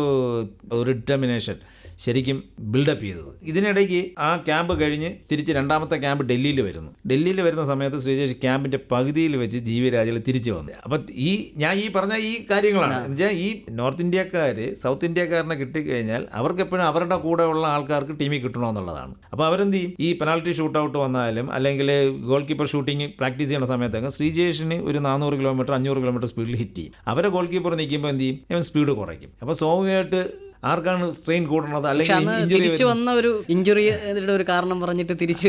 ഒരു ഡിറ്റർമിനേഷൻ ശരിക്കും ബിൽഡപ്പ് ചെയ്തത്. ഇതിനിടയ്ക്ക് ആ ക്യാമ്പ് കഴിഞ്ഞ് തിരിച്ച് രണ്ടാമത്തെ ക്യാമ്പ് ഡൽഹിയിൽ വരുന്നു. ഡൽഹിയിൽ വരുന്ന സമയത്ത് ശ്രീജേഷ് ക്യാമ്പിന്റെ പകുതിയിൽ വെച്ച് ജീവിരാജിൽ തിരിച്ചു വന്നു. അപ്പം ഈ ഞാൻ ഈ പറഞ്ഞ ഈ കാര്യങ്ങളാണ്. എന്നുവെച്ചാൽ ഈ നോർത്ത് ഇന്ത്യക്കാർ സൗത്ത് ഇന്ത്യക്കാരനെ കിട്ടിക്കഴിഞ്ഞാൽ അവർക്ക് എപ്പോഴും അവരുടെ കൂടെ ഉള്ള ആൾക്കാർക്ക് ടീമിൽ കിട്ടണമെന്നുള്ളതാണ്. അപ്പോൾ അവരെന്ത് ചെയ്യും? ഈ പെനാൽറ്റി ഷൂട്ട് ഔട്ട് വന്നാലും അല്ലെങ്കിൽ ഗോൾ കീപ്പർ ഷൂട്ടിങ് പ്രാക്ടീസ് ചെയ്യുന്ന സമയത്തൊക്കെ ശ്രീജേഷിന് ഒരു നാനൂറ് കിലോമീറ്റർ അഞ്ഞൂറ് കിലോമീറ്റർ സ്പീഡിൽ ഹിറ്റ് ചെയ്യും. അവരെ ഗോൾ കീപ്പർ നിൽക്കുമ്പോൾ എന്ത് ചെയ്യും? ഇവൻ സ്പീഡ് കുറയ്ക്കും. അപ്പോൾ സ്വാഭാവികമായിട്ട് ആർക്കാണ് സ്ട്രെയിൻ കൂടണത്? അല്ലെങ്കിൽ തിരിച്ചു വന്ന ഒരു ഇഞ്ചുറിയുടെ ഒരു കാരണം പറഞ്ഞിട്ട് തിരിച്ചു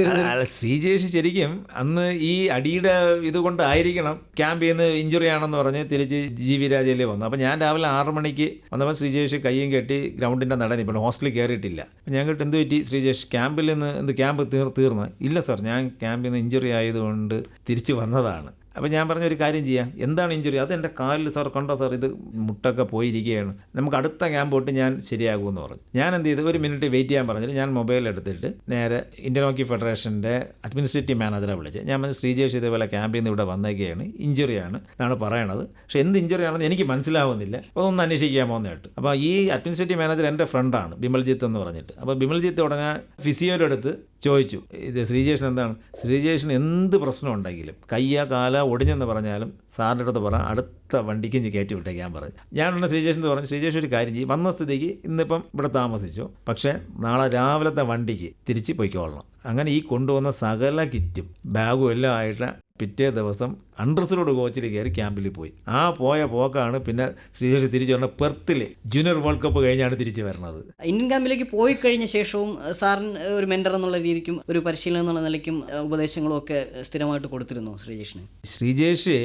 ശ്രീജേഷ് ശരിക്കും അന്ന് ഈ അടിയുടെ ഇത് കൊണ്ടായിരിക്കണം ക്യാമ്പ് ചെയ്യുന്ന ഇഞ്ചുറി ആണെന്ന് പറഞ്ഞ് തിരിച്ച് ജി വി രാജയിൽ വന്നു. അപ്പം ഞാൻ രാവിലെ ആറ് മണിക്ക് വന്നപ്പോൾ ശ്രീജേഷ് കയ്യും കെട്ടി ഗ്രൗണ്ടിന്റെ നടൻ ഇപ്പോൾ ഹോസ്റ്റലിൽ കയറിയിട്ടില്ല ഞാൻ കേട്ട് എന്ത് പറ്റി? ശ്രീജേഷ് ക്യാമ്പിൽ നിന്ന് എന്ത് ക്യാമ്പ് തീർ തീർന്ന്? ഇല്ല സാർ ഞാൻ ക്യാമ്പിൽ നിന്ന് ഇഞ്ചുറി ആയതുകൊണ്ട് തിരിച്ച് വന്നതാണ്. അപ്പോൾ ഞാൻ പറഞ്ഞ ഒരു കാര്യം ചെയ്യാം. എന്താണ് ഇഞ്ചുറി അത് എന്റെ കാലിൽ സാർ കണ്ടോ സാർ? ഇത് മുട്ടൊക്കെ പോയിരിക്കുകയാണ്. നമുക്ക് അടുത്ത ക്യാമ്പ് തൊട്ട് ഞാൻ ശരിയാകുമെന്ന് പറഞ്ഞു. ഞാൻ എന്ത് ചെയ്തു? ഒരു മിനിറ്റ് വെയിറ്റ് ചെയ്യാൻ പറഞ്ഞിട്ട് ഞാൻ മൊബൈൽ എടുത്തിട്ട് നേരെ ഇന്ത്യൻ ഹോക്കി ഫെഡറേഷന്റെ അഡ്മിനിസ്ട്രേറ്റീവ് മാനേജറെ വിളിച്ച് ഞാൻ പറഞ്ഞു ശ്രീജേഷ് ഇതേപോലെ ക്യാമ്പിൽ നിന്ന് ഇവിടെ വന്നേക്കുകയാണ് ഇഞ്ചുറിയാണ് എന്നാണ് പറയണത്. പക്ഷേ എന്ത് ഇഞ്ചുറി ആണെന്ന് എനിക്ക് മനസ്സിലാവുന്നില്ല. അപ്പോൾ ഒന്ന് അന്വേഷിക്കാമോ എന്ന് അപ്പോൾ ഈ അഡ്മിനിസ്ട്രേറ്റീവ് മാനേജർ എന്റെ ഫ്രണ്ടാണ് ബിമൽജിത്ത് എന്ന് പറഞ്ഞിട്ട്. അപ്പോൾ ബിമൽജിത്ത് ഉടനെ ഫിസിയോയുടെ അടുത്ത് ചോദിച്ചു ഇത് ശ്രീജേഷൻ എന്താണ്? ശ്രീജേഷൻ എന്ത് പ്രശ്നം ഉണ്ടെങ്കിലും കയ്യ കാല ഒടിഞ്ഞെന്ന് പറഞ്ഞാലും സാറിന്റെ അടുത്ത് പറ അടുത്ത വണ്ടിക്ക് ഇനി കയറ്റി വിട്ടേക്കാൻ പറഞ്ഞു. ഞാൻ ശ്രീജേഷൻ എന്ന് പറഞ്ഞു ശ്രീജേഷ് ഒരു കാര്യം ചെയ്യും. വന്ന സ്ഥിതിക്ക് ഇന്നിപ്പം ഇവിടെ താമസിച്ചു. പക്ഷേ നാളെ രാവിലത്തെ വണ്ടിക്ക് തിരിച്ച് പൊയ്ക്കോളണം. അങ്ങനെ ഈ കൊണ്ടുവന്ന സകല കിറ്റും ബാഗും എല്ലാം ആയിട്ട് പിറ്റേ ദിവസം അണ്ടർസിലോട് കോച്ചിൽ കയറി ക്യാമ്പിൽ പോയി. ആ പോയ പോക്കാണ് പിന്നെ ശ്രീശേഷി തിരിച്ചു വരണ പെർത്തിൽ ജൂനിയർ വേൾഡ് കപ്പ് കഴിഞ്ഞാണ് തിരിച്ചു വരുന്നത് ഇന്ത്യൻ ക്യാമ്പിലേക്ക് പോയി കഴിഞ്ഞ ശേഷവും സാറിന് ഒരു മെന്റർ എന്നുള്ള രീതിക്കും ഒരു പരിശീലനം എന്നുള്ള നിലയ്ക്കും ഉപദേശങ്ങളും ഒക്കെ സ്ഥിരമായിട്ട് കൊടുത്തിരുന്നു ശ്രീജേഷിന്? ശ്രീജേഷ്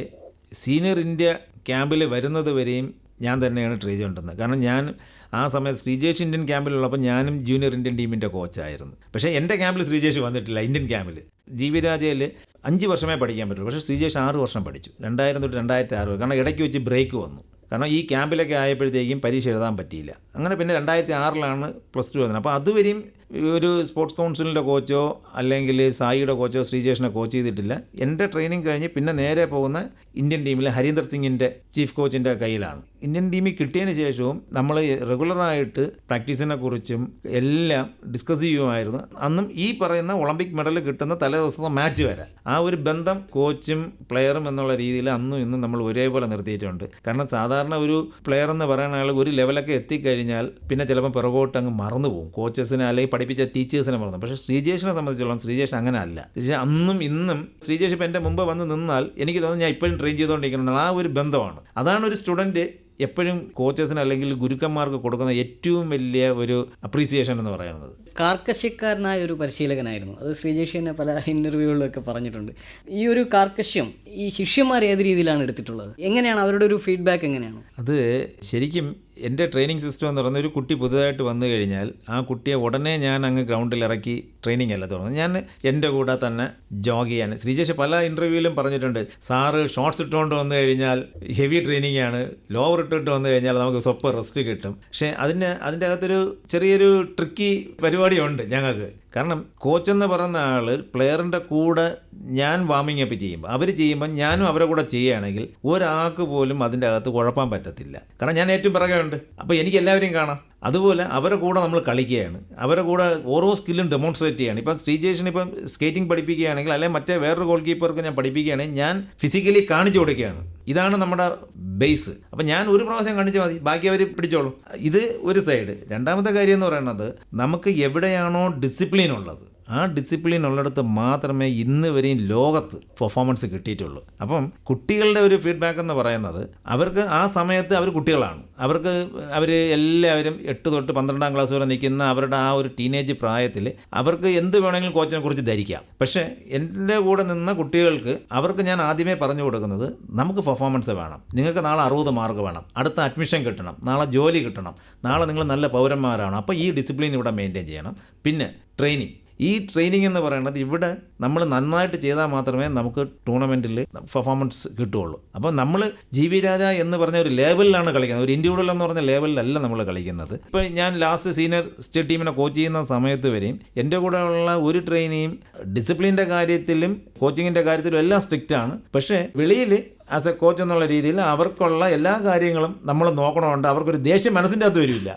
സീനിയർ ഇന്ത്യ ക്യാമ്പിൽ വരുന്നത് വരെയും ഞാൻ തന്നെയാണ് ട്രൈ ചെയ്യേണ്ടത് കാരണം ഞാൻ ആ സമയത്ത് ശ്രീജേഷ് ഇന്ത്യൻ ക്യാമ്പിലുള്ളപ്പോൾ ഞാനും ജൂനിയർ ഇന്ത്യൻ ടീമിന്റെ കോച്ചായിരുന്നു പക്ഷേ എന്റെ ക്യാമ്പിൽ ശ്രീജേഷ് വന്നിട്ടില്ല ഇന്ത്യൻ ക്യാമ്പിൽ ജി വി രാജയിൽ അഞ്ച് വർഷമേ പഠിക്കാൻ പറ്റുള്ളൂ. പക്ഷേ ശ്രീജേഷ് ആറ് വർഷം പഠിച്ചു. രണ്ടായിരം തൊട്ട് രണ്ടായിരത്തി ആറ്. കാരണം ഇടയ്ക്ക് വെച്ച് ബ്രേക്ക് വന്നു. കാരണം ഈ ക്യാമ്പിലൊക്കെ ആയപ്പോഴത്തേക്കും പരീക്ഷ എഴുതാൻ പറ്റിയില്ല. അങ്ങനെ പിന്നെ രണ്ടായിരത്തി ആറിലാണ് പ്ലസ് ടു വന്നത്. അപ്പോൾ അതുവരെയും ഒരു സ്പോർട്സ് കൗൺസിലിന്റെ കോച്ചോ അല്ലെങ്കിൽ സായിയുടെ കോച്ചോ ശ്രീജേഷിനെ കോച്ച് ചെയ്തിട്ടില്ല. എന്റെ ട്രെയിനിങ് കഴിഞ്ഞ് പിന്നെ നേരെ പോകുന്ന ഇന്ത്യൻ ടീമിലെ ഹരീന്ദർ സിംഗിന്റെ ചീഫ് കോച്ചിന്റെ കയ്യിലാണ്. ഇന്ത്യൻ ടീമിൽ കിട്ടിയതിന് ശേഷവും നമ്മൾ റെഗുലറായിട്ട് പ്രാക്ടീസിനെ കുറിച്ചും എല്ലാം ഡിസ്കസ് ചെയ്യുമായിരുന്നു. അന്നും ഈ പറയുന്ന ഒളിമ്പിക് മെഡൽ കിട്ടുന്ന തലേ ദിവസത്തെ മാച്ച് വരെ. ആ ഒരു ബന്ധം കോച്ചും പ്ലെയറും എന്നുള്ള രീതിയിൽ അന്നും ഇന്നും നമ്മൾ ഒരേപോലെ നിർത്തിയിട്ടുണ്ട്. കാരണം സാധാരണ ഒരു പ്ലെയർ എന്ന് പറയുന്ന ആൾ ഒരു ലെവലൊക്കെ എത്തിക്കഴിഞ്ഞാൽ പിന്നെ ചിലപ്പോൾ പിറകോട്ട് അങ്ങ് മറന്നു പോകും കോച്ചസിനെ അല്ലെങ്കിൽ പഠിപ്പിച്ച ടീച്ചേഴ്സിനെ മറന്നു. പക്ഷേ ശ്രീജേഷിനെ സംബന്ധിച്ചോളം ശ്രീജേഷ് അങ്ങനെ അല്ല. ശ്രീജേഷ് അന്നും ഇന്നും ശ്രീജേഷ് ഇപ്പം എന്റെ മുമ്പ് വന്ന് നിന്നാൽ എനിക്ക് തോന്നുന്നു ഞാൻ ഇപ്പോഴും ട്രെയിൻ ചെയ്തുകൊണ്ടിരിക്കുന്നുണ്ട് ആ ഒരു ബന്ധമാണ്. അതാണ് ഒരു സ്റ്റുഡന്റ് എപ്പോഴും കോച്ചസിന് അല്ലെങ്കിൽ ഗുരുക്കന്മാർക്ക് കൊടുക്കുന്ന ഏറ്റവും വലിയ ഒരു അപ്രീസിയേഷൻ എന്ന് പറയുന്നത്. കാർക്കശ്യക്കാരനായ ഒരു പരിശീലകനായിരുന്നു. അത് ശ്രീജേഷ് തന്നെ പല ഇന്റർവ്യൂകളിലൊക്കെ പറഞ്ഞിട്ടുണ്ട്. ഈ ഒരു കാർക്കശ്യം ഈ ശിഷ്യന്മാർ ഏത് രീതിയിലാണ് എടുത്തിട്ടുള്ളത്? എങ്ങനെയാണ്? അവരുടെ ഒരു ഫീഡ്ബാക്ക് എങ്ങനെയാണ്? അത് ശരിക്കും എന്റെ ട്രെയിനിങ് സിസ്റ്റം എന്ന് പറയുന്നത് ഒരു കുട്ടി പുതുതായിട്ട് വന്നു കഴിഞ്ഞാൽ ആ കുട്ടിയെ ഉടനെ ഞാൻ അങ്ങ് ഗ്രൗണ്ടിൽ ഇറക്കി ട്രെയിനിങ് അല്ല തുടങ്ങുന്നത്. ഞാൻ എന്റെ കൂടെ തന്നെ ജോഗ് ചെയ്യാൻ. ശ്രീജേഷ് പല ഇന്റർവ്യൂവിലും പറഞ്ഞിട്ടുണ്ട്. സാറ് ഷോർട്സ് ഇട്ടുകൊണ്ട് വന്നു കഴിഞ്ഞാൽ ഹെവി ട്രെയിനിങ് ആണ്. ലോവർ ഇട്ടിട്ട് വന്നു കഴിഞ്ഞാൽ നമുക്ക് സ്വപ്പം റെസ്റ്റ് കിട്ടും. പക്ഷേ അതിന് അതിന്റെ അകത്തൊരു ചെറിയൊരു ട്രിക്കി പരിപാടിയുണ്ട് ഞങ്ങൾക്ക്. കാരണം കോച്ച് എന്ന് പറയുന്ന ആൾ പ്ലെയറിന്റെ കൂടെ ഞാൻ വാമിംഗ് അപ്പ് ചെയ്യുമ്പോൾ അവർ ചെയ്യുമ്പോൾ ഞാനും അവരെ കൂടെ ചെയ്യുകയാണെങ്കിൽ ഒരാൾക്ക് പോലും അതിന്റെ അകത്ത് കുഴപ്പാൻ പറ്റത്തില്ല. കാരണം ഞാൻ ഏറ്റവും പിറകെ ഉണ്ട്. അപ്പോൾ എനിക്ക് എല്ലാവരെയും കാണാം. അതുപോലെ അവരെ കൂടെ നമ്മൾ കളിക്കുകയാണ്. അവരെ കൂടെ ഓരോ സ്കില്ലും ഡെമോൺസ്ട്രേറ്റ് ചെയ്യാണ് ഇപ്പം ശ്രീജേഷിന് ഇപ്പം സ്കേറ്റിംഗ് പഠിപ്പിക്കുകയാണെങ്കിൽ അല്ലെങ്കിൽ മറ്റേ വേറൊരു ഗോൾ കീപ്പർക്ക് ഞാൻ പഠിപ്പിക്കുകയാണെങ്കിൽ ഞാൻ ഫിസിക്കലി കാണിച്ചു കൊടുക്കുകയാണ്. ഇതാണ് നമ്മുടെ ബേസ് അപ്പം ഞാൻ ഒരു പ്രാവശ്യം കാണിച്ചാൽ മതി. ബാക്കി അവർ പിടിച്ചോളും. ഇത് ഒരു സൈഡ് രണ്ടാമത്തെ കാര്യം എന്ന് പറയുന്നത് നമുക്ക് എവിടെയാണോ ഡിസിപ്ലിൻ ഉള്ളത്. ആ ഡിസിപ്ലിൻ ഉള്ളിടത്ത് മാത്രമേ ഇന്ന് വരെയും ലോകത്ത് പെർഫോമൻസ് കിട്ടിയിട്ടുള്ളൂ. അപ്പം കുട്ടികളുടെ ഒരു ഫീഡ്ബാക്ക് എന്ന് പറയുന്നത് അവർക്ക് ആ സമയത്ത് അവർ കുട്ടികളാണ്. അവർക്ക് അവർ എല്ലാവരും എട്ട് തൊട്ട് പന്ത്രണ്ടാം ക്ലാസ് വരെ നിൽക്കുന്ന അവരുടെ ആ ഒരു ടീനേജ് പ്രായത്തിൽ അവർക്ക് എന്ത് വേണമെങ്കിലും കോച്ചിനെ കുറിച്ച് ധരിക്കാം. പക്ഷേ എന്റെ കൂടെ നിന്ന കുട്ടികൾക്ക് അവർക്ക് ഞാൻ ആദ്യമേ പറഞ്ഞു കൊടുക്കുന്നത് നമുക്ക് പെർഫോമൻസ് വേണം. നിങ്ങൾക്ക് നാളെ അറുപത് മാർക്ക് വേണം. അടുത്ത അഡ്മിഷൻ കിട്ടണം. നാളെ ജോലി കിട്ടണം. നാളെ നിങ്ങൾ നല്ല പൗരന്മാരാണ്. അപ്പോൾ ഈ ഡിസിപ്ലിൻ ഇവിടെ മെയിന്റെയിൻ ചെയ്യണം. പിന്നെ ട്രെയിനിങ് ഈ ട്രെയിനിങ് എന്ന് പറയുന്നത് ഇവിടെ നമ്മൾ നന്നായിട്ട് ചെയ്താൽ മാത്രമേ നമുക്ക് ടൂർണമെന്റിൽ പെർഫോമൻസ് കിട്ടുകയുള്ളൂ. അപ്പോൾ നമ്മൾ ജി വി രാജ എന്ന് പറഞ്ഞ ഒരു ലേവലിലാണ് കളിക്കുന്നത്. ഒരു ഇൻഡിവിജ്വൽ എന്ന് പറഞ്ഞ ലെവലിലല്ല നമ്മൾ കളിക്കുന്നത്. ഇപ്പോൾ ഞാൻ ലാസ്റ്റ് സീനിയർ സ്റ്റേറ്റ് ടീമിനെ കോച്ച് ചെയ്യുന്ന സമയത്ത് വരെയും എന്റെ കൂടെയുള്ള ഒരു ട്രെയിനിയും ഡിസിപ്ലിന്റെ കാര്യത്തിലും കോച്ചിങ്ങിന്റെ കാര്യത്തിലും എല്ലാം സ്ട്രിക്റ്റ് ആണ്. പക്ഷേ വെളിയിൽ ആസ് എ കോച്ച് എന്നുള്ള രീതിയിൽ അവർക്കുള്ള എല്ലാ കാര്യങ്ങളും നമ്മൾ നോക്കണമുണ്ട് അവർക്കൊരു ദേഷ്യം മനസ്സിന്റെ അകത്ത് വരില്ല.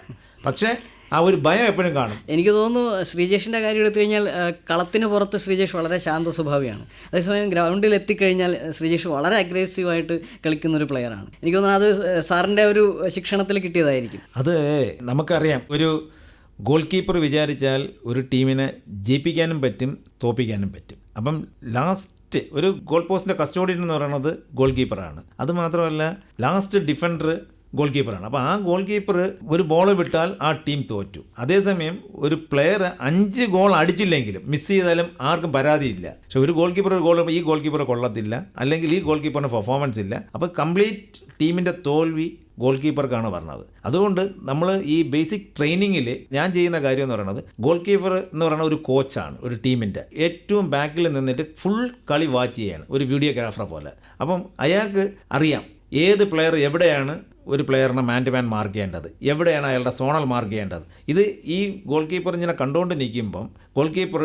പക്ഷേ ആ ഒരു ഭയം എപ്പോഴും കാണും. എനിക്ക് തോന്നുന്നു ശ്രീജേഷിന്റെ കാര്യം എടുത്തു കഴിഞ്ഞാൽ കളത്തിന് പുറത്ത് ശ്രീജേഷ് വളരെ ശാന്ത സ്വഭാവിയാണ്. അതേസമയം ഗ്രൗണ്ടിൽ എത്തിക്കഴിഞ്ഞാൽ ശ്രീജേഷ് വളരെ അഗ്രസീവായിട്ട് കളിക്കുന്ന ഒരു പ്ലെയറാണ് എനിക്ക് തോന്നുന്നു അത് സാറിന്റെ ഒരു ശിക്ഷണത്തിൽ കിട്ടിയതായിരിക്കും. അത് നമുക്കറിയാം. ഒരു ഗോൾ കീപ്പർ വിചാരിച്ചാൽ ഒരു ടീമിനെ ജയിപ്പിക്കാനും പറ്റും തോപ്പിക്കാനും പറ്റും. അപ്പം ലാസ്റ്റ് ഒരു ഗോൾ പോസ്റ്റിന്റെ കസ്റ്റോഡിയൻ എന്ന് പറയുന്നത് ഗോൾ കീപ്പറാണ് അത് മാത്രമല്ല ലാസ്റ്റ് ഡിഫൻഡർ ഗോൾ കീപ്പറാണ് അപ്പോൾ ആ ഗോൾ കീപ്പർ ഒരു ബോൾ വിട്ടാൽ ആ ടീം തോറ്റു. അതേസമയം ഒരു പ്ലെയർ അഞ്ച് ഗോൾ അടിച്ചില്ലെങ്കിലും മിസ് ചെയ്താലും ആർക്കും പരാതിയില്ല. പക്ഷെ ഒരു ഗോൾ കീപ്പർ ഒരു ഗോൾ ഈ ഗോൾ കീപ്പർ കൊള്ളത്തില്ല. അല്ലെങ്കിൽ ഈ ഗോൾ കീപ്പറിന് പെർഫോമൻസ് ഇല്ല. അപ്പോൾ കംപ്ലീറ്റ് ടീമിന്റെ തോൽവി ഗോൾ കീപ്പർക്കാണ് പറഞ്ഞത്. അതുകൊണ്ട് നമ്മൾ ഈ ബേസിക് ട്രെയിനിങ്ങിൽ ഞാൻ ചെയ്യുന്ന കാര്യം എന്ന് പറയുന്നത് ഗോൾ കീപ്പർ എന്ന് പറയുന്ന ഒരു കോച്ചാണ് ഒരു ടീമിന്റെ ഏറ്റവും ബാക്കിൽ നിന്നിട്ട് ഫുൾ കളി വാച്ച് ചെയ്യാണ്. ഒരു വീഡിയോഗ്രാഫറെ പോലെ. അപ്പം അയാൾക്ക് അറിയാം ഏത് പ്ലെയർ എവിടെയാണ് ഒരു പ്ലെയറിനെ മാൻ ടു മാൻ മാർക്ക് ചെയ്യേണ്ടത്. എവിടെയാണ് അയാളുടെ സോണൽ മാർക്ക് ചെയ്യേണ്ടത്? ഇത് ഈ ഗോൾ കീപ്പർ ഇങ്ങനെ കണ്ടുകൊണ്ട് നിൽക്കുമ്പം ഗോൾ കീപ്പർ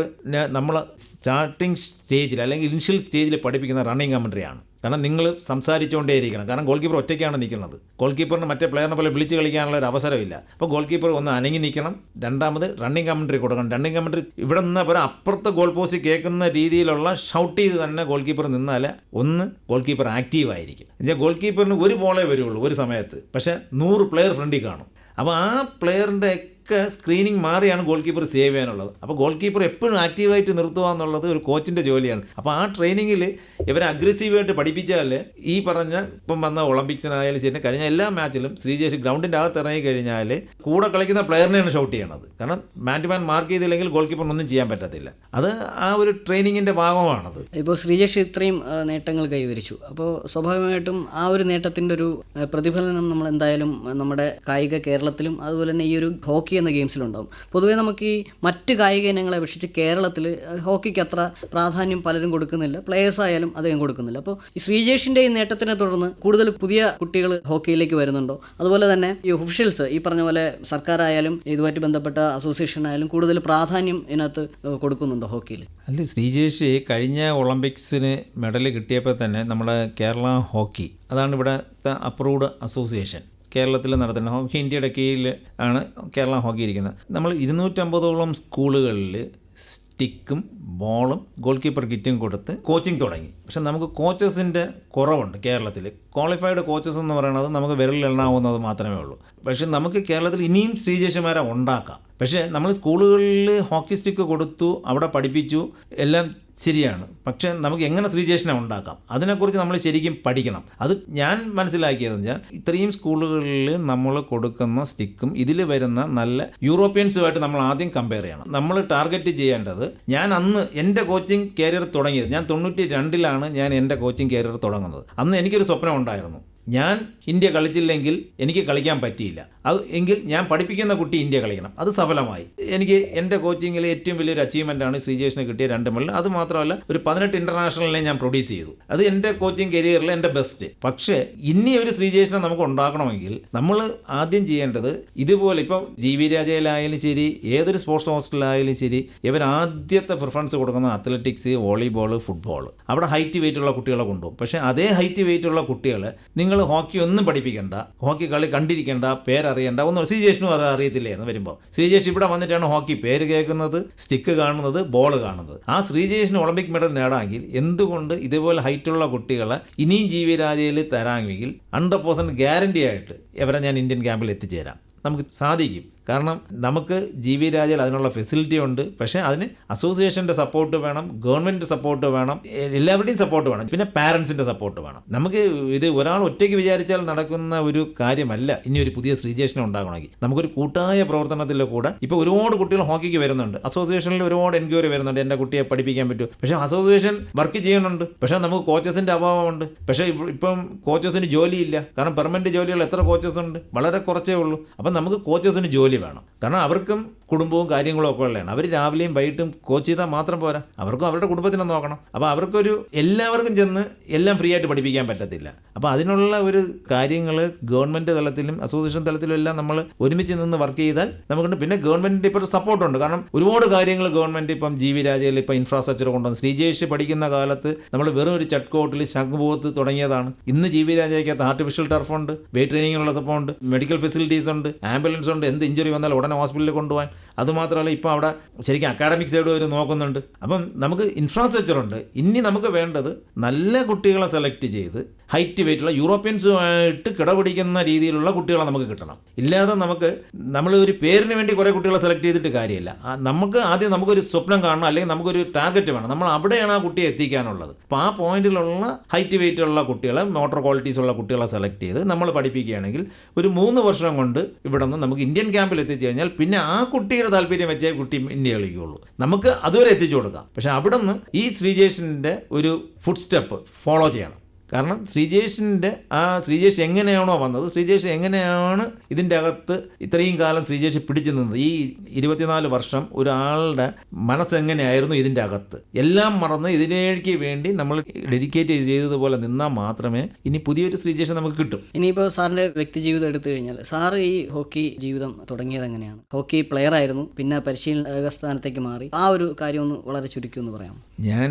നമ്മൾ സ്റ്റാർട്ടിംഗ് സ്റ്റേജിൽ അല്ലെങ്കിൽ ഇനിഷ്യൽ സ്റ്റേജിൽ പഠിപ്പിക്കുന്ന റണ്ണിങ് കമൻട്രിയാണ് കാരണം നിങ്ങൾ സംസാരിച്ചുകൊണ്ടേയിരിക്കണം. കാരണം ഗോൾ കീപ്പർ ഒറ്റയ്ക്കാണ് നിൽക്കുന്നത്. ഗോൾ കീപ്പറിന് മറ്റേ പ്ലെയറിനെ പോലെ വിളിച്ച് കളിക്കാനുള്ള ഒരു അവസരമില്ല. അപ്പോൾ ഗോൾ കീപ്പർ ഒന്ന് അനങ്ങി നിൽക്കണം. രണ്ടാമത് റണ്ണിങ് കമൻട്രി കൊടുക്കണം. റണ്ണിങ് കമൻട്രി ഇവിടെ നിന്ന് പോലെ അപ്പുറത്തെ ഗോൾ പോസ്റ്റ് കേൾക്കുന്ന രീതിയിലുള്ള ഷൗട്ട് ചെയ്ത് തന്നെ ഗോൾ കീപ്പർ നിന്നാൽ ഒന്ന് ഗോൾ കീപ്പർ ആക്റ്റീവ് ആയിരിക്കും. എന്നുവെച്ചാൽ ഗോൾ കീപ്പറിന് ഒരു ബോളേ വരുള്ളൂ ഒരു സമയത്ത്. പക്ഷേ നൂറ് പ്ലെയർ ഫ്രണ്ടിൽ കാണും. അപ്പോൾ ആ പ്ലെയറിന്റെ ഒക്കെ സ്ക്രീനിങ് മാറിയാണ് ഗോൾ കീപ്പർ സേവ് ചെയ്യാനുള്ളത്. അപ്പോൾ ഗോൾ കീപ്പർ എപ്പോഴും ആക്റ്റീവായിട്ട് നിർത്തുക എന്നുള്ളത് ഒരു കോച്ചിന്റെ ജോലിയാണ്. അപ്പോൾ ആ ട്രെയിനിങ്ങിൽ ഇവരെ അഗ്രസീവായിട്ട് പഠിപ്പിച്ചാൽ ഈ പറഞ്ഞ ഇപ്പം വന്ന ഒളിമ്പിക്സിനായാലും ശരി കഴിഞ്ഞ എല്ലാ മാച്ചിലും ശ്രീജേഷ് ഗ്രൗണ്ടിന്റെ അകത്ത് ഇറങ്ങി കഴിഞ്ഞാൽ കൂടെ കളിക്കുന്ന പ്ലെയറിനെയാണ് ഷൗട്ട് ചെയ്യണത്. കാരണം മാൻ ടു മാൻ മാർക്ക് ചെയ്തില്ലെങ്കിൽ ഗോൾ കീപ്പറിനൊന്നും ചെയ്യാൻ പറ്റത്തില്ല. അത് ആ ഒരു ട്രെയിനിങ്ങിന്റെ ഭാഗമാണത്. ഇപ്പോൾ ശ്രീജേഷ് ഇത്രയും നേട്ടങ്ങൾ കൈവരിച്ചു. അപ്പോൾ സ്വാഭാവികമായിട്ടും ആ ഒരു നേട്ടത്തിന്റെ ഒരു പ്രതിഫലനം നമ്മൾ എന്തായാലും നമ്മുടെ കായിക കേരളത്തിലും അതുപോലെ തന്നെ ഈ ഒരു ഹോക്കി എന്ന ഗെയിംസിലുണ്ടാവും. പൊതുവേ നമുക്ക് ഈ മറ്റ് കായിക ഇനങ്ങളെ അപേക്ഷിച്ച് കേരളത്തിൽ ഹോക്കിക്ക് അത്ര പ്രാധാന്യം പലരും കൊടുക്കുന്നില്ല. പ്ലേയേഴ്സ് ആയാലും അധികം കൊടുക്കുന്നില്ല. അപ്പോൾ ഈ ശ്രീജേഷിന്റെ ഈ നേട്ടത്തിനെ തുടർന്ന് കൂടുതൽ പുതിയ കുട്ടികൾ ഹോക്കിയിലേക്ക് വരുന്നുണ്ടോ? അതുപോലെ തന്നെ ഈ ഒഫീഷ്യൽസ് ഈ പറഞ്ഞ പോലെ സർക്കാരായാലും ഇതുമായിട്ട് ബന്ധപ്പെട്ട അസോസിയേഷൻ ആയാലും കൂടുതൽ പ്രാധാന്യം ഇതിനകത്ത് കൊടുക്കുന്നുണ്ടോ ഹോക്കിയിൽ? അല്ല ശ്രീജേഷ് കഴിഞ്ഞ ഒളിമ്പിക്സിന് മെഡൽ കിട്ടിയപ്പോൾ തന്നെ നമ്മുടെ കേരള ഹോക്കി അതാണ് ഇവിടുത്തെ അപ്രൂവ്ഡ് അസോസിയേഷൻ കേരളത്തിൽ നടത്തുന്ന ഹോക്കി ഇന്ത്യയുടെ കീഴിൽ ആണ് കേരള ഹോക്കി ഇരിക്കുന്നത് നമ്മൾ ഇരുന്നൂറ്റമ്പതോളം സ്കൂളുകളിൽ സ്റ്റിക്കും ബോളും ഗോൾ കീപ്പർ കിറ്റും കൊടുത്ത് കോച്ചിങ് തുടങ്ങി. പക്ഷെ നമുക്ക് കോച്ചസിന്റെ കുറവുണ്ട് കേരളത്തിൽ. ക്വാളിഫൈഡ് കോച്ചസ് എന്ന് പറയുന്നത് നമുക്ക് വിരലിൽ എണ്ണാവുന്നത് മാത്രമേ ഉള്ളൂ. പക്ഷെ നമുക്ക് കേരളത്തിൽ ഇനിയും സ്റ്റീജേഷന്മാരെ ഉണ്ടാക്കാം. പക്ഷേ നമ്മൾ സ്കൂളുകളിൽ ഹോക്കി സ്റ്റിക്ക് കൊടുത്തു അവിടെ പഠിപ്പിച്ചു എല്ലാം ശരിയാണ്. പക്ഷേ നമുക്ക് എങ്ങനെ ശ്രീജേഷനെ ഉണ്ടാക്കാം? അതിനെക്കുറിച്ച് നമ്മൾ ശരിക്കും പഠിക്കണം. അത് ഞാൻ മനസ്സിലാക്കിയതെന്ന് വെച്ചാൽ ഇത്രയും സ്കൂളുകളിൽ നമ്മൾ കൊടുക്കുന്ന സ്റ്റിക്കും ഇതിൽ വരുന്ന നല്ല യൂറോപ്യൻസുമായിട്ട് നമ്മൾ ആദ്യം കമ്പയർ ചെയ്യണം. നമ്മൾ ടാർഗറ്റ് ചെയ്യേണ്ടത് ഞാൻ അന്ന് എന്റെ കോച്ചിങ് കരിയർ തുടങ്ങിയത് ഞാൻ തൊണ്ണൂറ്റി രണ്ടിലാണ് ഞാൻ എന്റെ കോച്ചിങ് കരിയർ തുടങ്ങുന്നത്. അന്ന് എനിക്കൊരു സ്വപ്നം ഉണ്ടായിരുന്നു. ഞാൻ ഇന്ത്യ കളിച്ചില്ലെങ്കിൽ എനിക്ക് കളിക്കാൻ പറ്റിയില്ല. അത് എങ്കിൽ ഞാൻ പഠിപ്പിക്കുന്ന കുട്ടി ഇന്ത്യ കളിക്കണം. അത് സഫലമായി. എനിക്ക് എന്റെ കോച്ചിങ്ങിലെ ഏറ്റവും വലിയൊരു അച്ചീവ്മെന്റ് ആണ് ശ്രീജേഷിന് കിട്ടിയ രണ്ട് മെഡൽ. അത് മാത്രമല്ല ഒരു പതിനെട്ട് ഇന്റർനാഷണലിനെ ഞാൻ പ്രൊഡ്യൂസ് ചെയ്തു. അത് എന്റെ കോച്ചിങ് കരിയറിൽ എന്റെ ബെസ്റ്റ് പക്ഷേ ഇനി ഒരു ശ്രീജേഷിനെ നമുക്ക് ഉണ്ടാക്കണമെങ്കിൽ നമ്മൾ ആദ്യം ചെയ്യേണ്ടത് ഇതുപോലെ ഇപ്പം ജി വി രാജയിലായാലും ശരി ഏതൊരു സ്പോർട്സ് ഹോസ്റ്റലിലായാലും ശരി ഇവർ ആദ്യത്തെ പ്രിഫറൻസ് കൊടുക്കുന്ന അത്ലറ്റിക്സ് വോളിബോൾ ഫുട്ബോൾ അവിടെ ഹൈറ്റ് വെയിറ്റ് ഉള്ള കുട്ടികളെ കൊണ്ടുപോകും. പക്ഷേ അതേ ഹൈറ്റ് വെയിറ്റ് ഉള്ള കുട്ടികൾ നിങ്ങൾ ഹോക്കി ഒന്നും പഠിപ്പിക്കേണ്ട. ഹോക്കി കളി കണ്ടിരിക്കേണ്ട പേരറിയേണ്ട ഒന്നും ശ്രീജേഷിനും അത് അറിയത്തില്ലായിരുന്നു വരുമ്പോൾ ശ്രീജേഷ് ഇവിടെ വന്നിട്ടാണ് ഹോക്കി പേര് കേൾക്കുന്നത് സ്റ്റിക്ക് കാണുന്നത് ബോൾ കാണുന്നത്. ആ ശ്രീജേഷിന് ഒളിമ്പിക് മെഡൽ നേടാമെങ്കിൽ എന്തുകൊണ്ട് ഇതുപോലെ ഹൈറ്റുള്ള കുട്ടികളെ ഇനിയും ജീവിരാജയിൽ തരാമെങ്കിൽ ഹൺഡ്രഡ് പേഴ്സന്റ് ഗ്യാരണ്ടി ആയിട്ട് ഇവരെ ഞാൻ ഇന്ത്യൻ ക്യാമ്പിൽ എത്തിച്ചേരാം. നമുക്ക് സാധിക്കും. കാരണം നമുക്ക് ജി വി രാജയിൽ അതിനുള്ള ഫെസിലിറ്റി ഉണ്ട്. പക്ഷേ അതിന് അസോസിയേഷന്റെ സപ്പോർട്ട് വേണം ഗവൺമെന്റ് സപ്പോർട്ട് വേണം എല്ലാവരുടെയും സപ്പോർട്ട് വേണം. പിന്നെ പാരൻസിന്റെ സപ്പോർട്ട് വേണം. നമുക്ക് ഇത് ഒരാൾ ഒറ്റയ്ക്ക് വിചാരിച്ചാൽ നടക്കുന്ന ഒരു കാര്യമല്ല. ഇനി ഒരു പുതിയ ശ്രീജേഷനെ ഉണ്ടാകണമെങ്കിൽ. നമുക്കൊരു കൂട്ടായ പ്രവർത്തനത്തിൽ കൂടെ ഇപ്പോൾ ഒരുപാട് കുട്ടികൾ ഹോക്കിക്ക് വരുന്നുണ്ട്. അസോസിയേഷനിൽ ഒരുപാട് എൻക്വയറി വരുന്നുണ്ട്. എന്റെ കുട്ടിയെ പഠിപ്പിക്കാൻ പറ്റും. പക്ഷേ അസോസിയേഷൻ വർക്ക് ചെയ്യുന്നുണ്ട്. പക്ഷേ നമുക്ക് കോച്ചസിന്റെ അഭാവമുണ്ട്. പക്ഷേ ഇപ്പം കോച്ചസിന് ജോലിയില്ല. കാരണം പെർമനന്റ് ജോലികൾ എത്ര കോച്ചസ് ഉണ്ട്? വളരെ കുറച്ചേ ഉള്ളൂ. അപ്പം നമുക്ക് കോച്ചസിന് ജോലി വേണം. കാരണം അവർക്കും കുടുംബവും കാര്യങ്ങളും ഒക്കെ ഉള്ളതാണ്. അവർ രാവിലെയും വൈകിട്ടും കോച്ച് ചെയ്താൽ മാത്രം പോരാ. അവർക്കും അവരുടെ കുടുംബത്തിനെ നോക്കണം. അപ്പോൾ അവർക്കൊരു എല്ലാവർക്കും ചെന്ന് എല്ലാം ഫ്രീ ആയിട്ട് പഠിപ്പിക്കാൻ പറ്റത്തില്ല. അപ്പോൾ അതിനുള്ള ഒരു കാര്യങ്ങൾ ഗവൺമെന്റ് തലത്തിലും അസോസിയേഷൻ തലത്തിലും എല്ലാം നമ്മൾ ഒരുമിച്ച് നിന്ന് വർക്ക് ചെയ്താൽ നമുക്കുണ്ട്. പിന്നെ ഗവൺമെന്റിന്റെ ഇപ്പോൾ സപ്പോർട്ടുണ്ട് കാരണം ഒരുപാട് കാര്യങ്ങൾ ഗവൺമെന്റ് ഇപ്പം ജി വി രാജയിൽ ഇപ്പം ഇൻഫ്രാസ്ട്രക്ചർ കൊണ്ടുവന്നു ശ്രീജേഷ് പഠിക്കുന്ന കാലത്ത് നമ്മൾ വെറും ഒരു ചട്ട്കോട്ടിൽ ശംഖുപോത്ത് തുടങ്ങിയതാണ്. ഇന്ന് ജി വി രാജയ്ക്കകത്ത് ആർട്ടിഫിഷ്യൽ ടർഫുണ്ട് വെയിറ്റ് ട്രെയിനിങ്ങിനുള്ള സപ്പോർട്ട് ഉണ്ട് മെഡിക്കൽ ഫെസിലിറ്റീസ് ഉണ്ട് ആംബുലൻസ് ഉണ്ട് എന്ത് ഇഞ്ചുറി വന്നാൽ ഉടനെ ഹോസ്പിറ്റലിൽ കൊണ്ടുപോകാൻ അതുമാത്രമല്ല ഇപ്പോൾ അവിടെ ശരിക്കും അക്കാഡമിക് സൈഡ് അവർ നോക്കുന്നുണ്ട്. അപ്പം നമുക്ക് ഇൻഫ്രാസ്ട്രക്ചർ ഉണ്ട്. ഇനി നമുക്ക് വേണ്ടത് നല്ല കുട്ടികളെ സെലക്ട് ചെയ്ത് ഹൈറ്റ് വെയിറ്റുള്ള യൂറോപ്യൻസുമായിട്ട് കിടപിടിക്കുന്ന രീതിയിലുള്ള കുട്ടികളെ നമുക്ക് കിട്ടണം. ഇല്ലാതെ നമുക്ക് നമ്മൾ ഒരു പേരിന് വേണ്ടി കുറേ കുട്ടികളെ സെലക്ട് ചെയ്തിട്ട് കാര്യമില്ല. നമുക്ക് ആദ്യം നമുക്കൊരു സ്വപ്നം കാണണം അല്ലെങ്കിൽ നമുക്കൊരു ടാർഗറ്റ് വേണം. നമ്മൾ അവിടെയാണ് ആ കുട്ടിയെ എത്തിക്കാനുള്ളത്. അപ്പോൾ ആ പോയിന്റിലുള്ള ഹൈറ്റ് വെയിറ്റ് ഉള്ള കുട്ടികളെ മോട്ടോർ ക്വാളിറ്റീസ് ഉള്ള കുട്ടികളെ സെലക്ട് ചെയ്ത് നമ്മൾ പഠിപ്പിക്കുകയാണെങ്കിൽ ഒരു മൂന്ന് വർഷം കൊണ്ട് ഇവിടെ നിന്ന് നമുക്ക് ഇന്ത്യൻ ക്യാമ്പിൽ എത്തിച്ചു കഴിഞ്ഞാൽ പിന്നെ ആ കുട്ടിയുടെ താല്പര്യം വെച്ചേ കുട്ടി ഇന്ത്യ കളിക്കുകയുള്ളൂ. നമുക്ക് അതുവരെ എത്തിച്ചു കൊടുക്കാം. പക്ഷേ അവിടെ നിന്ന് ഈ ശ്രീജേഷിന്റെ ഒരു ഫുഡ് സ്റ്റെപ്പ് ഫോളോ ചെയ്യണം. കാരണം ശ്രീജേഷിന്റെ ആ ശ്രീജേഷ് എങ്ങനെയാണോ വന്നത് ശ്രീജേഷ് എങ്ങനെയാണ് ഇതിന്റെ അകത്ത് ഇത്രയും കാലം ശ്രീജേഷ് പിടിച്ചു നിന്നത്? ഈ ഇരുപത്തിനാല് വർഷം ഒരാളുടെ മനസ്സെങ്ങനെയായിരുന്നു ഇതിന്റെ അകത്ത്? എല്ലാം മറന്ന് ഇതിലേക്ക് വേണ്ടി നമ്മൾ ഡെഡിക്കേറ്റ് ചെയ്തതുപോലെ നിന്നാൽ മാത്രമേ ഇനി പുതിയൊരു ശ്രീജേഷ് നമുക്ക് കിട്ടും. ഇനിയിപ്പോൾ സാറിന്റെ വ്യക്തി ജീവിതം എടുത്തു കഴിഞ്ഞാൽ സാർ ഈ ഹോക്കി ജീവിതം തുടങ്ങിയത് എങ്ങനെയാണ്? ഹോക്കി പ്ലെയർ ആയിരുന്നു പിന്നെ പരിശീലക സ്ഥാനത്തേക്ക് മാറി. ആ ഒരു കാര്യം ഒന്ന് വളരെ ചുരുക്കി ഒന്ന് പറയാം ഞാൻ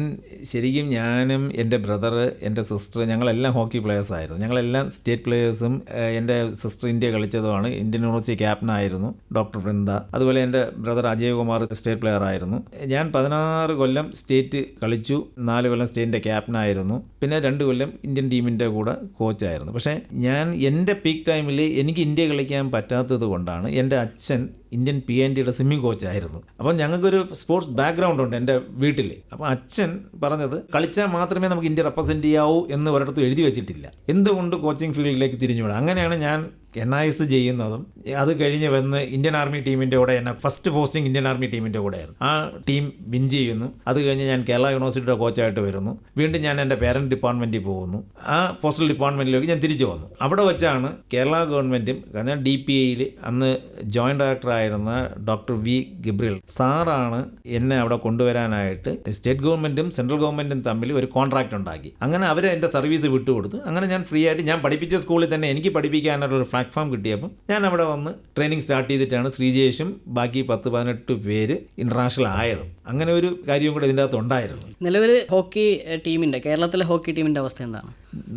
ശരിക്കും ഞാനും എന്റെ ബ്രദർ എന്റെ സിസ്റ്റർ ഞങ്ങളെല്ലാം ഹോക്കി പ്ലെയേഴ്സ് ആയിരുന്നു. ഞങ്ങളെല്ലാം സ്റ്റേറ്റ് പ്ലെയേഴ്സും എന്റെ സിസ്റ്റർ ഇന്ത്യ കളിച്ചതുമാണ്. ഇന്ത്യൻ യൂണിവേഴ്സിറ്റി ക്യാപ്റ്റനായിരുന്നു ഡോക്ടർ വൃന്ദ. അതുപോലെ എന്റെ brother Ajay Kumar state player ആയിരുന്നു. ഞാൻ പതിനാറ് കൊല്ലം സ്റ്റേറ്റ് കളിച്ചു. നാല് കൊല്ലം സ്റ്റേറ്റിന്റെ ക്യാപ്റ്റനായിരുന്നു പിന്നെ രണ്ട് കൊല്ലം ഇന്ത്യൻ ടീമിന്റെ കൂടെ കോച്ചായിരുന്നു പക്ഷേ ഞാൻ എന്റെ പീക്ക് ടൈമിൽ എനിക്ക് ഇന്ത്യ കളിക്കാൻ പറ്റാത്തത് കൊണ്ടാണ് എന്റെ അച്ഛൻ ഇന്ത്യൻ പി എൻ ഡിയുടെ സ്വിമ്മിംഗ് കോച്ചായിരുന്നു അപ്പം ഞങ്ങൾക്കൊരു സ്പോർട്സ് ബാക്ക്ഗ്രൗണ്ട് ഉണ്ട് എന്റെ വീട്ടിൽ അപ്പോൾ അച്ഛൻ പറഞ്ഞത് കളിച്ചാൽ മാത്രമേ നമുക്ക് ഇന്ത്യ റെപ്രസെന്റ് ചെയ്യാവൂ എന്ന് ഒരിടത്തും എഴുതി വെച്ചിട്ടില്ല. എന്തുകൊണ്ട് കോച്ചിങ് ഫീൽഡിലേക്ക് തിരിഞ്ഞുവിടാം അങ്ങനെയാണ് ഞാൻ എൻ ഐ എസ് ചെയ്യുന്നതും അത് കഴിഞ്ഞ് വന്ന് ഇന്ത്യൻ ആർമി ടീമിന്റെ കൂടെ എന്നെ ഫസ്റ്റ് പോസ്റ്റിംഗ് ഇന്ത്യൻ ആർമി ടീമിന്റെ കൂടെയായിരുന്നു ആ ടീം വിൻ ചെയ്യുന്നു. അത് കഴിഞ്ഞ് ഞാൻ കേരള യൂണിവേഴ്സിറ്റിയുടെ കോച്ചായിട്ട് വരുന്നു. വീണ്ടും ഞാൻ എന്റെ പേരന്റ് ഡിപ്പാർട്ട്മെന്റിൽ പോകുന്നു. ആ പോസ്റ്റൽ ഡിപ്പാർട്ട്മെന്റിലേക്ക് ഞാൻ തിരിച്ചു വന്നു. അവിടെ വെച്ചാണ് കേരള ഗവൺമെന്റും കാരണം ഡി പി ഐയിൽ അന്ന് ജോയിന്റ് ഡയറക്ടറായിരുന്ന ഡോക്ടർ വി ഗിബ്രിൽ സാറാണ് എന്നെ അവിടെ കൊണ്ടുവരാനായിട്ട് സ്റ്റേറ്റ് ഗവൺമെന്റും സെൻട്രൽ ഗവൺമെന്റും തമ്മിൽ ഒരു കോൺട്രാക്ട് ഉണ്ടാക്കി. അങ്ങനെ അവരെ എന്റെ സർവീസ് വിട്ടുകൊടുത്തു അങ്ങനെ ഞാൻ ഫ്രീ ആയിട്ട് ഞാൻ പഠിപ്പിച്ച സ്കൂളിൽ തന്നെ എനിക്ക് പഠിപ്പിക്കാനുള്ള ഒരു പ്ലാറ്റ്ഫോം കിട്ടിയപ്പം ഞാൻ അവിടെ വന്ന് ട്രെയിനിങ് സ്റ്റാർട്ട് ചെയ്തിട്ടാണ് ശ്രീജേഷും ബാക്കി പത്ത് പതിനെട്ട് പേര് ഇന്റർനാഷണൽ ആയതും. അങ്ങനെ ഒരു കാര്യവും കൂടെ ഇതിന്റെ അകത്ത് ഉണ്ടായിരുന്നു. നിലവിൽ ഹോക്കി ടീമിന്റെ കേരളത്തിലെ ഹോക്കി ടീമിന്റെ അവസ്ഥ എന്താണ്?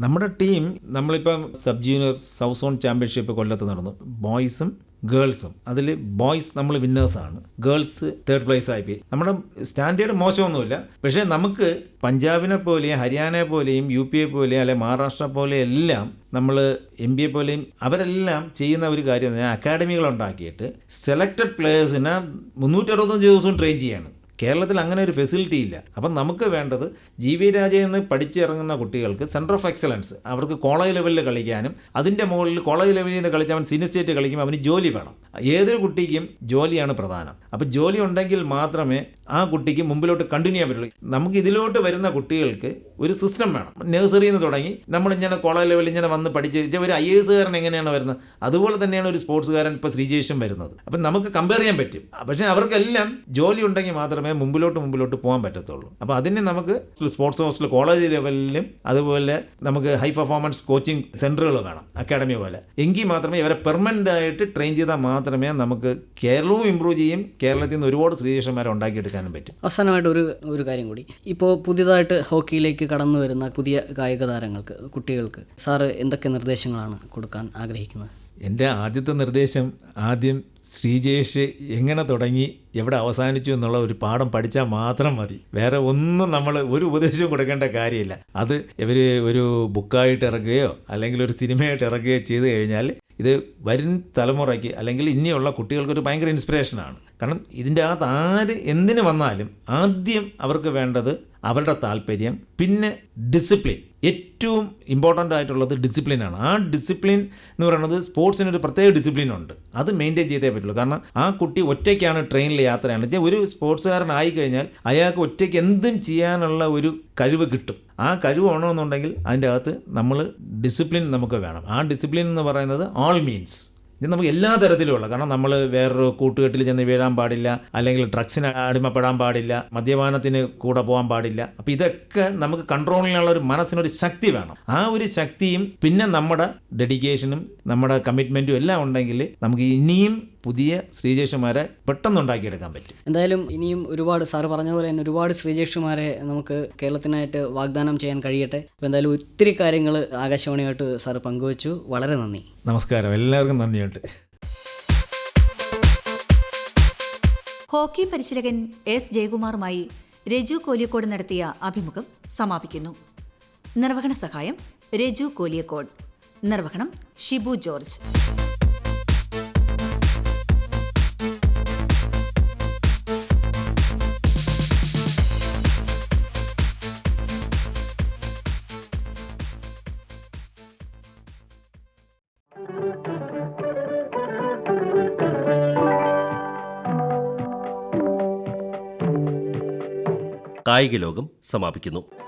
നമ്മുടെ ടീം നമ്മളിപ്പം sub junior south zone championship കൊല്ലത്ത് നടന്നു. ബോയ്സും ഗേൾസും. അതിൽ ബോയ്സ് നമ്മൾ വിന്നേഴ്സാണ് ഗേൾസ് തേർഡ് പ്ലേസ് ആയി പോയി. നമ്മുടെ സ്റ്റാൻഡേർഡ് മോശമൊന്നുമില്ല. പക്ഷേ നമുക്ക് പഞ്ചാബിനെ പോലെയും ഹരിയാനയെ പോലെയും യു പി എ പോലെയും അല്ലെങ്കിൽ മഹാരാഷ്ട്ര പോലെയും എല്ലാം നമ്മൾ എം ബി എ പോലെയും അവരെല്ലാം ചെയ്യുന്ന ഒരു കാര്യം അക്കാഡമികൾ ഉണ്ടാക്കിയിട്ട് സെലക്റ്റഡ് പ്ലേയേഴ്സിനെ മുന്നൂറ്ററുപത്തഞ്ച് ദിവസവും ട്രെയിൻ ചെയ്യാണ്. കേരളത്തിൽ അങ്ങനെ ഒരു ഫെസിലിറ്റി ഇല്ല. അപ്പം നമുക്ക് വേണ്ടത് ജി വി രാജയിൽ പഠിച്ചിറങ്ങുന്ന കുട്ടികൾക്ക് സെന്റർ ഓഫ് എക്സലൻസ് അവർക്ക് കോളേജ് ലെവലിൽ കളിക്കാനും അതിന്റെ മുകളിൽ കോളേജ് ലെവലിൽ നിന്ന് കളിച്ച് അവൻ സീനിയർ സ്റ്റേറ്റ് കളിക്കും അവന് ജോലി വേണം. ഏതൊരു കുട്ടിക്കും ജോലിയാണ് പ്രധാനം. അപ്പോൾ ജോലി ഉണ്ടെങ്കിൽ മാത്രമേ ആ കുട്ടിക്ക് മുമ്പിലോട്ട് കണ്ടിന്യൂ ചെയ്യാൻ പറ്റുള്ളൂ. നമുക്ക് ഇതിലോട്ട് വരുന്ന കുട്ടികൾക്ക് ഒരു സിസ്റ്റം വേണം. നഴ്സറിയിൽ നിന്ന് തുടങ്ങി നമ്മളിങ്ങനെ കോളേജ് ലെവലിൽ ഇങ്ങനെ വന്ന് പഠിച്ച് ഒരു ഐ എസുകാരൻ എങ്ങനെയാണ് വരുന്നത്? അതുപോലെ തന്നെയാണ് ഒരു സ്പോർട്സുകാരൻ ഇപ്പോൾ ശ്രീജേഷും വരുന്നത്. അപ്പം നമുക്ക് കമ്പയർ ചെയ്യാൻ പറ്റും. പക്ഷേ അവർക്കെല്ലാം ജോലി ഉണ്ടെങ്കിൽ മാത്രമേ മുമ്പിലോട്ട് മുമ്പിലോട്ട് പോകാൻ പറ്റത്തുള്ളൂ. അപ്പോൾ അതിനെ നമുക്ക് സ്പോർട്സ് ഹോസ്റ്റൽ കോളേജ് ലെവലിലും അതുപോലെ നമുക്ക് ഹൈ പെർഫോമൻസ് കോച്ചിങ് സെന്ററുകൾ വേണം അക്കാഡമി പോലെ. എങ്കിൽ മാത്രമേ ഇവരെ പെർമനന്റ് ആയിട്ട് ട്രെയിൻ ചെയ്താൽ മാത്രമേ നമുക്ക് കേരളവും ഇമ്പ്രൂവ് ചെയ്യും കേരളത്തിൽ നിന്ന് ഒരുപാട് ശ്രീകൃഷ്ണന്മാരെ ഉണ്ടാക്കിയെടുക്കാനും പറ്റും. അവസാനമായിട്ട് ഒരു ഒരു കാര്യം കൂടി. ഇപ്പോൾ പുതിയതായിട്ട് ഹോക്കിയിലേക്ക് കടന്നു വരുന്ന പുതിയ കായിക താരങ്ങൾക്ക് കുട്ടികൾക്ക് സാറ് എന്തൊക്കെ നിർദ്ദേശങ്ങളാണ് കൊടുക്കാൻ ആഗ്രഹിക്കുന്നത്? എന്റെ ആദ്യത്തെ നിർദ്ദേശം ആദ്യം ശ്രീജേഷ് എങ്ങനെ തുടങ്ങി എവിടെ അവസാനിച്ചു എന്നുള്ള ഒരു പാഠം പഠിച്ചാൽ മാത്രം മതി. വേറെ ഒന്നും നമ്മൾ ഒരു ഉപദേശവും കൊടുക്കേണ്ട കാര്യമില്ല. അത് ഇവർ ഒരു ബുക്കായിട്ട് ഇറക്കുകയോ അല്ലെങ്കിൽ ഒരു സിനിമയായിട്ട് ഇറക്കുകയോ ചെയ്തു കഴിഞ്ഞാൽ ഇത് വരും തലമുറയ്ക്ക് അല്ലെങ്കിൽ ഇനിയുള്ള കുട്ടികൾക്ക് ഒരു ഭയങ്കര ഇൻസ്പിറേഷനാണ്. കാരണം ഇതിന്റെ അകത്ത് ആര് എന്തിനു വന്നാലും ആദ്യം അവർക്ക് വേണ്ടത് അവരുടെ താല്പര്യം പിന്നെ ഡിസിപ്ലിൻ. ഏറ്റവും ഇമ്പോർട്ടന്റ് ആയിട്ടുള്ളത് ഡിസിപ്ലിനാണ് ആ ഡിസിപ്ലിൻ എന്ന് പറയുന്നത് സ്പോർട്സിന് ഒരു പ്രത്യേക ഡിസിപ്ലിൻ ഉണ്ട്. അത് മെയിന്റെയിൻ ചെയ്തേ പറ്റുള്ളൂ. കാരണം ആ കുട്ടി ഒറ്റയ്ക്കാണ് ട്രെയിനിൽ യാത്രയാണ് വെച്ചാൽ ഒരു സ്പോർട്സുകാരനായി കഴിഞ്ഞാൽ അയാൾക്ക് ഒറ്റയ്ക്ക് എന്തും ചെയ്യാനുള്ള ഒരു കഴിവ് കിട്ടും. ആ കഴിവ് ഉണമെന്നുണ്ടെങ്കിൽ അതിന്റെ അകത്ത് നമ്മൾ ഡിസിപ്ലിൻ നമുക്ക് വേണം. ആ ഡിസിപ്ലിൻ എന്ന് പറയുന്നത് ഓൾ മീൻസ് ഇത് നമുക്ക് എല്ലാ തരത്തിലുമുള്ള കാരണം നമ്മൾ വേറൊരു കൂട്ടുകെട്ടിൽ ചെന്ന് വീഴാൻ പാടില്ല അല്ലെങ്കിൽ ഡ്രഗ്സിന് അടിമപ്പെടാൻ പാടില്ല മദ്യപാനത്തിന് കൂടെ പോകാൻ പാടില്ല. അപ്പോൾ ഇതൊക്കെ നമുക്ക് കൺട്രോളിനുള്ള ഒരു മനസ്സിനൊരു ശക്തി വേണം. ആ ഒരു ശക്തിയും പിന്നെ നമ്മുടെ ഡെഡിക്കേഷനും നമ്മുടെ കമ്മിറ്റ്മെന്റും എല്ലാം ഉണ്ടെങ്കിൽ നമുക്ക് ഇനിയും പുതിയ ശ്രീജേഷുമാരെ പെട്ടെന്ന് ഉണ്ടാക്കിയെടുക്കാൻ പറ്റും. എന്തായാലും ഇനിയും ഒരുപാട് സാർ പറഞ്ഞ പോലെ തന്നെ ഒരുപാട് ശ്രീജേഷുമാരെ നമുക്ക് കേരളത്തിനായിട്ട് വാഗ്ദാനം ചെയ്യാൻ കഴിയട്ടെ. അപ്പോൾ എന്തായാലും ഒത്തിരി കാര്യങ്ങൾ ആകാശവാണിയായിട്ട് സാർ പങ്കുവച്ചു. വളരെ നന്ദി. നമസ്കാരം. എല്ലാവർക്കും നന്ദിയുണ്ട്. ഹോക്കി പരിശീലകൻ എസ് ജയകുമാറുമായി രജു കോലിയക്കോട് നടത്തിയ അഭിമുഖം സമാപിക്കുന്നു. നിർവഹണ സഹായം രജു കോലിയക്കോട്. നിർവഹണം ഷിബു ജോർജ്. കായിക ലോകം സമാപിക്കുന്നു.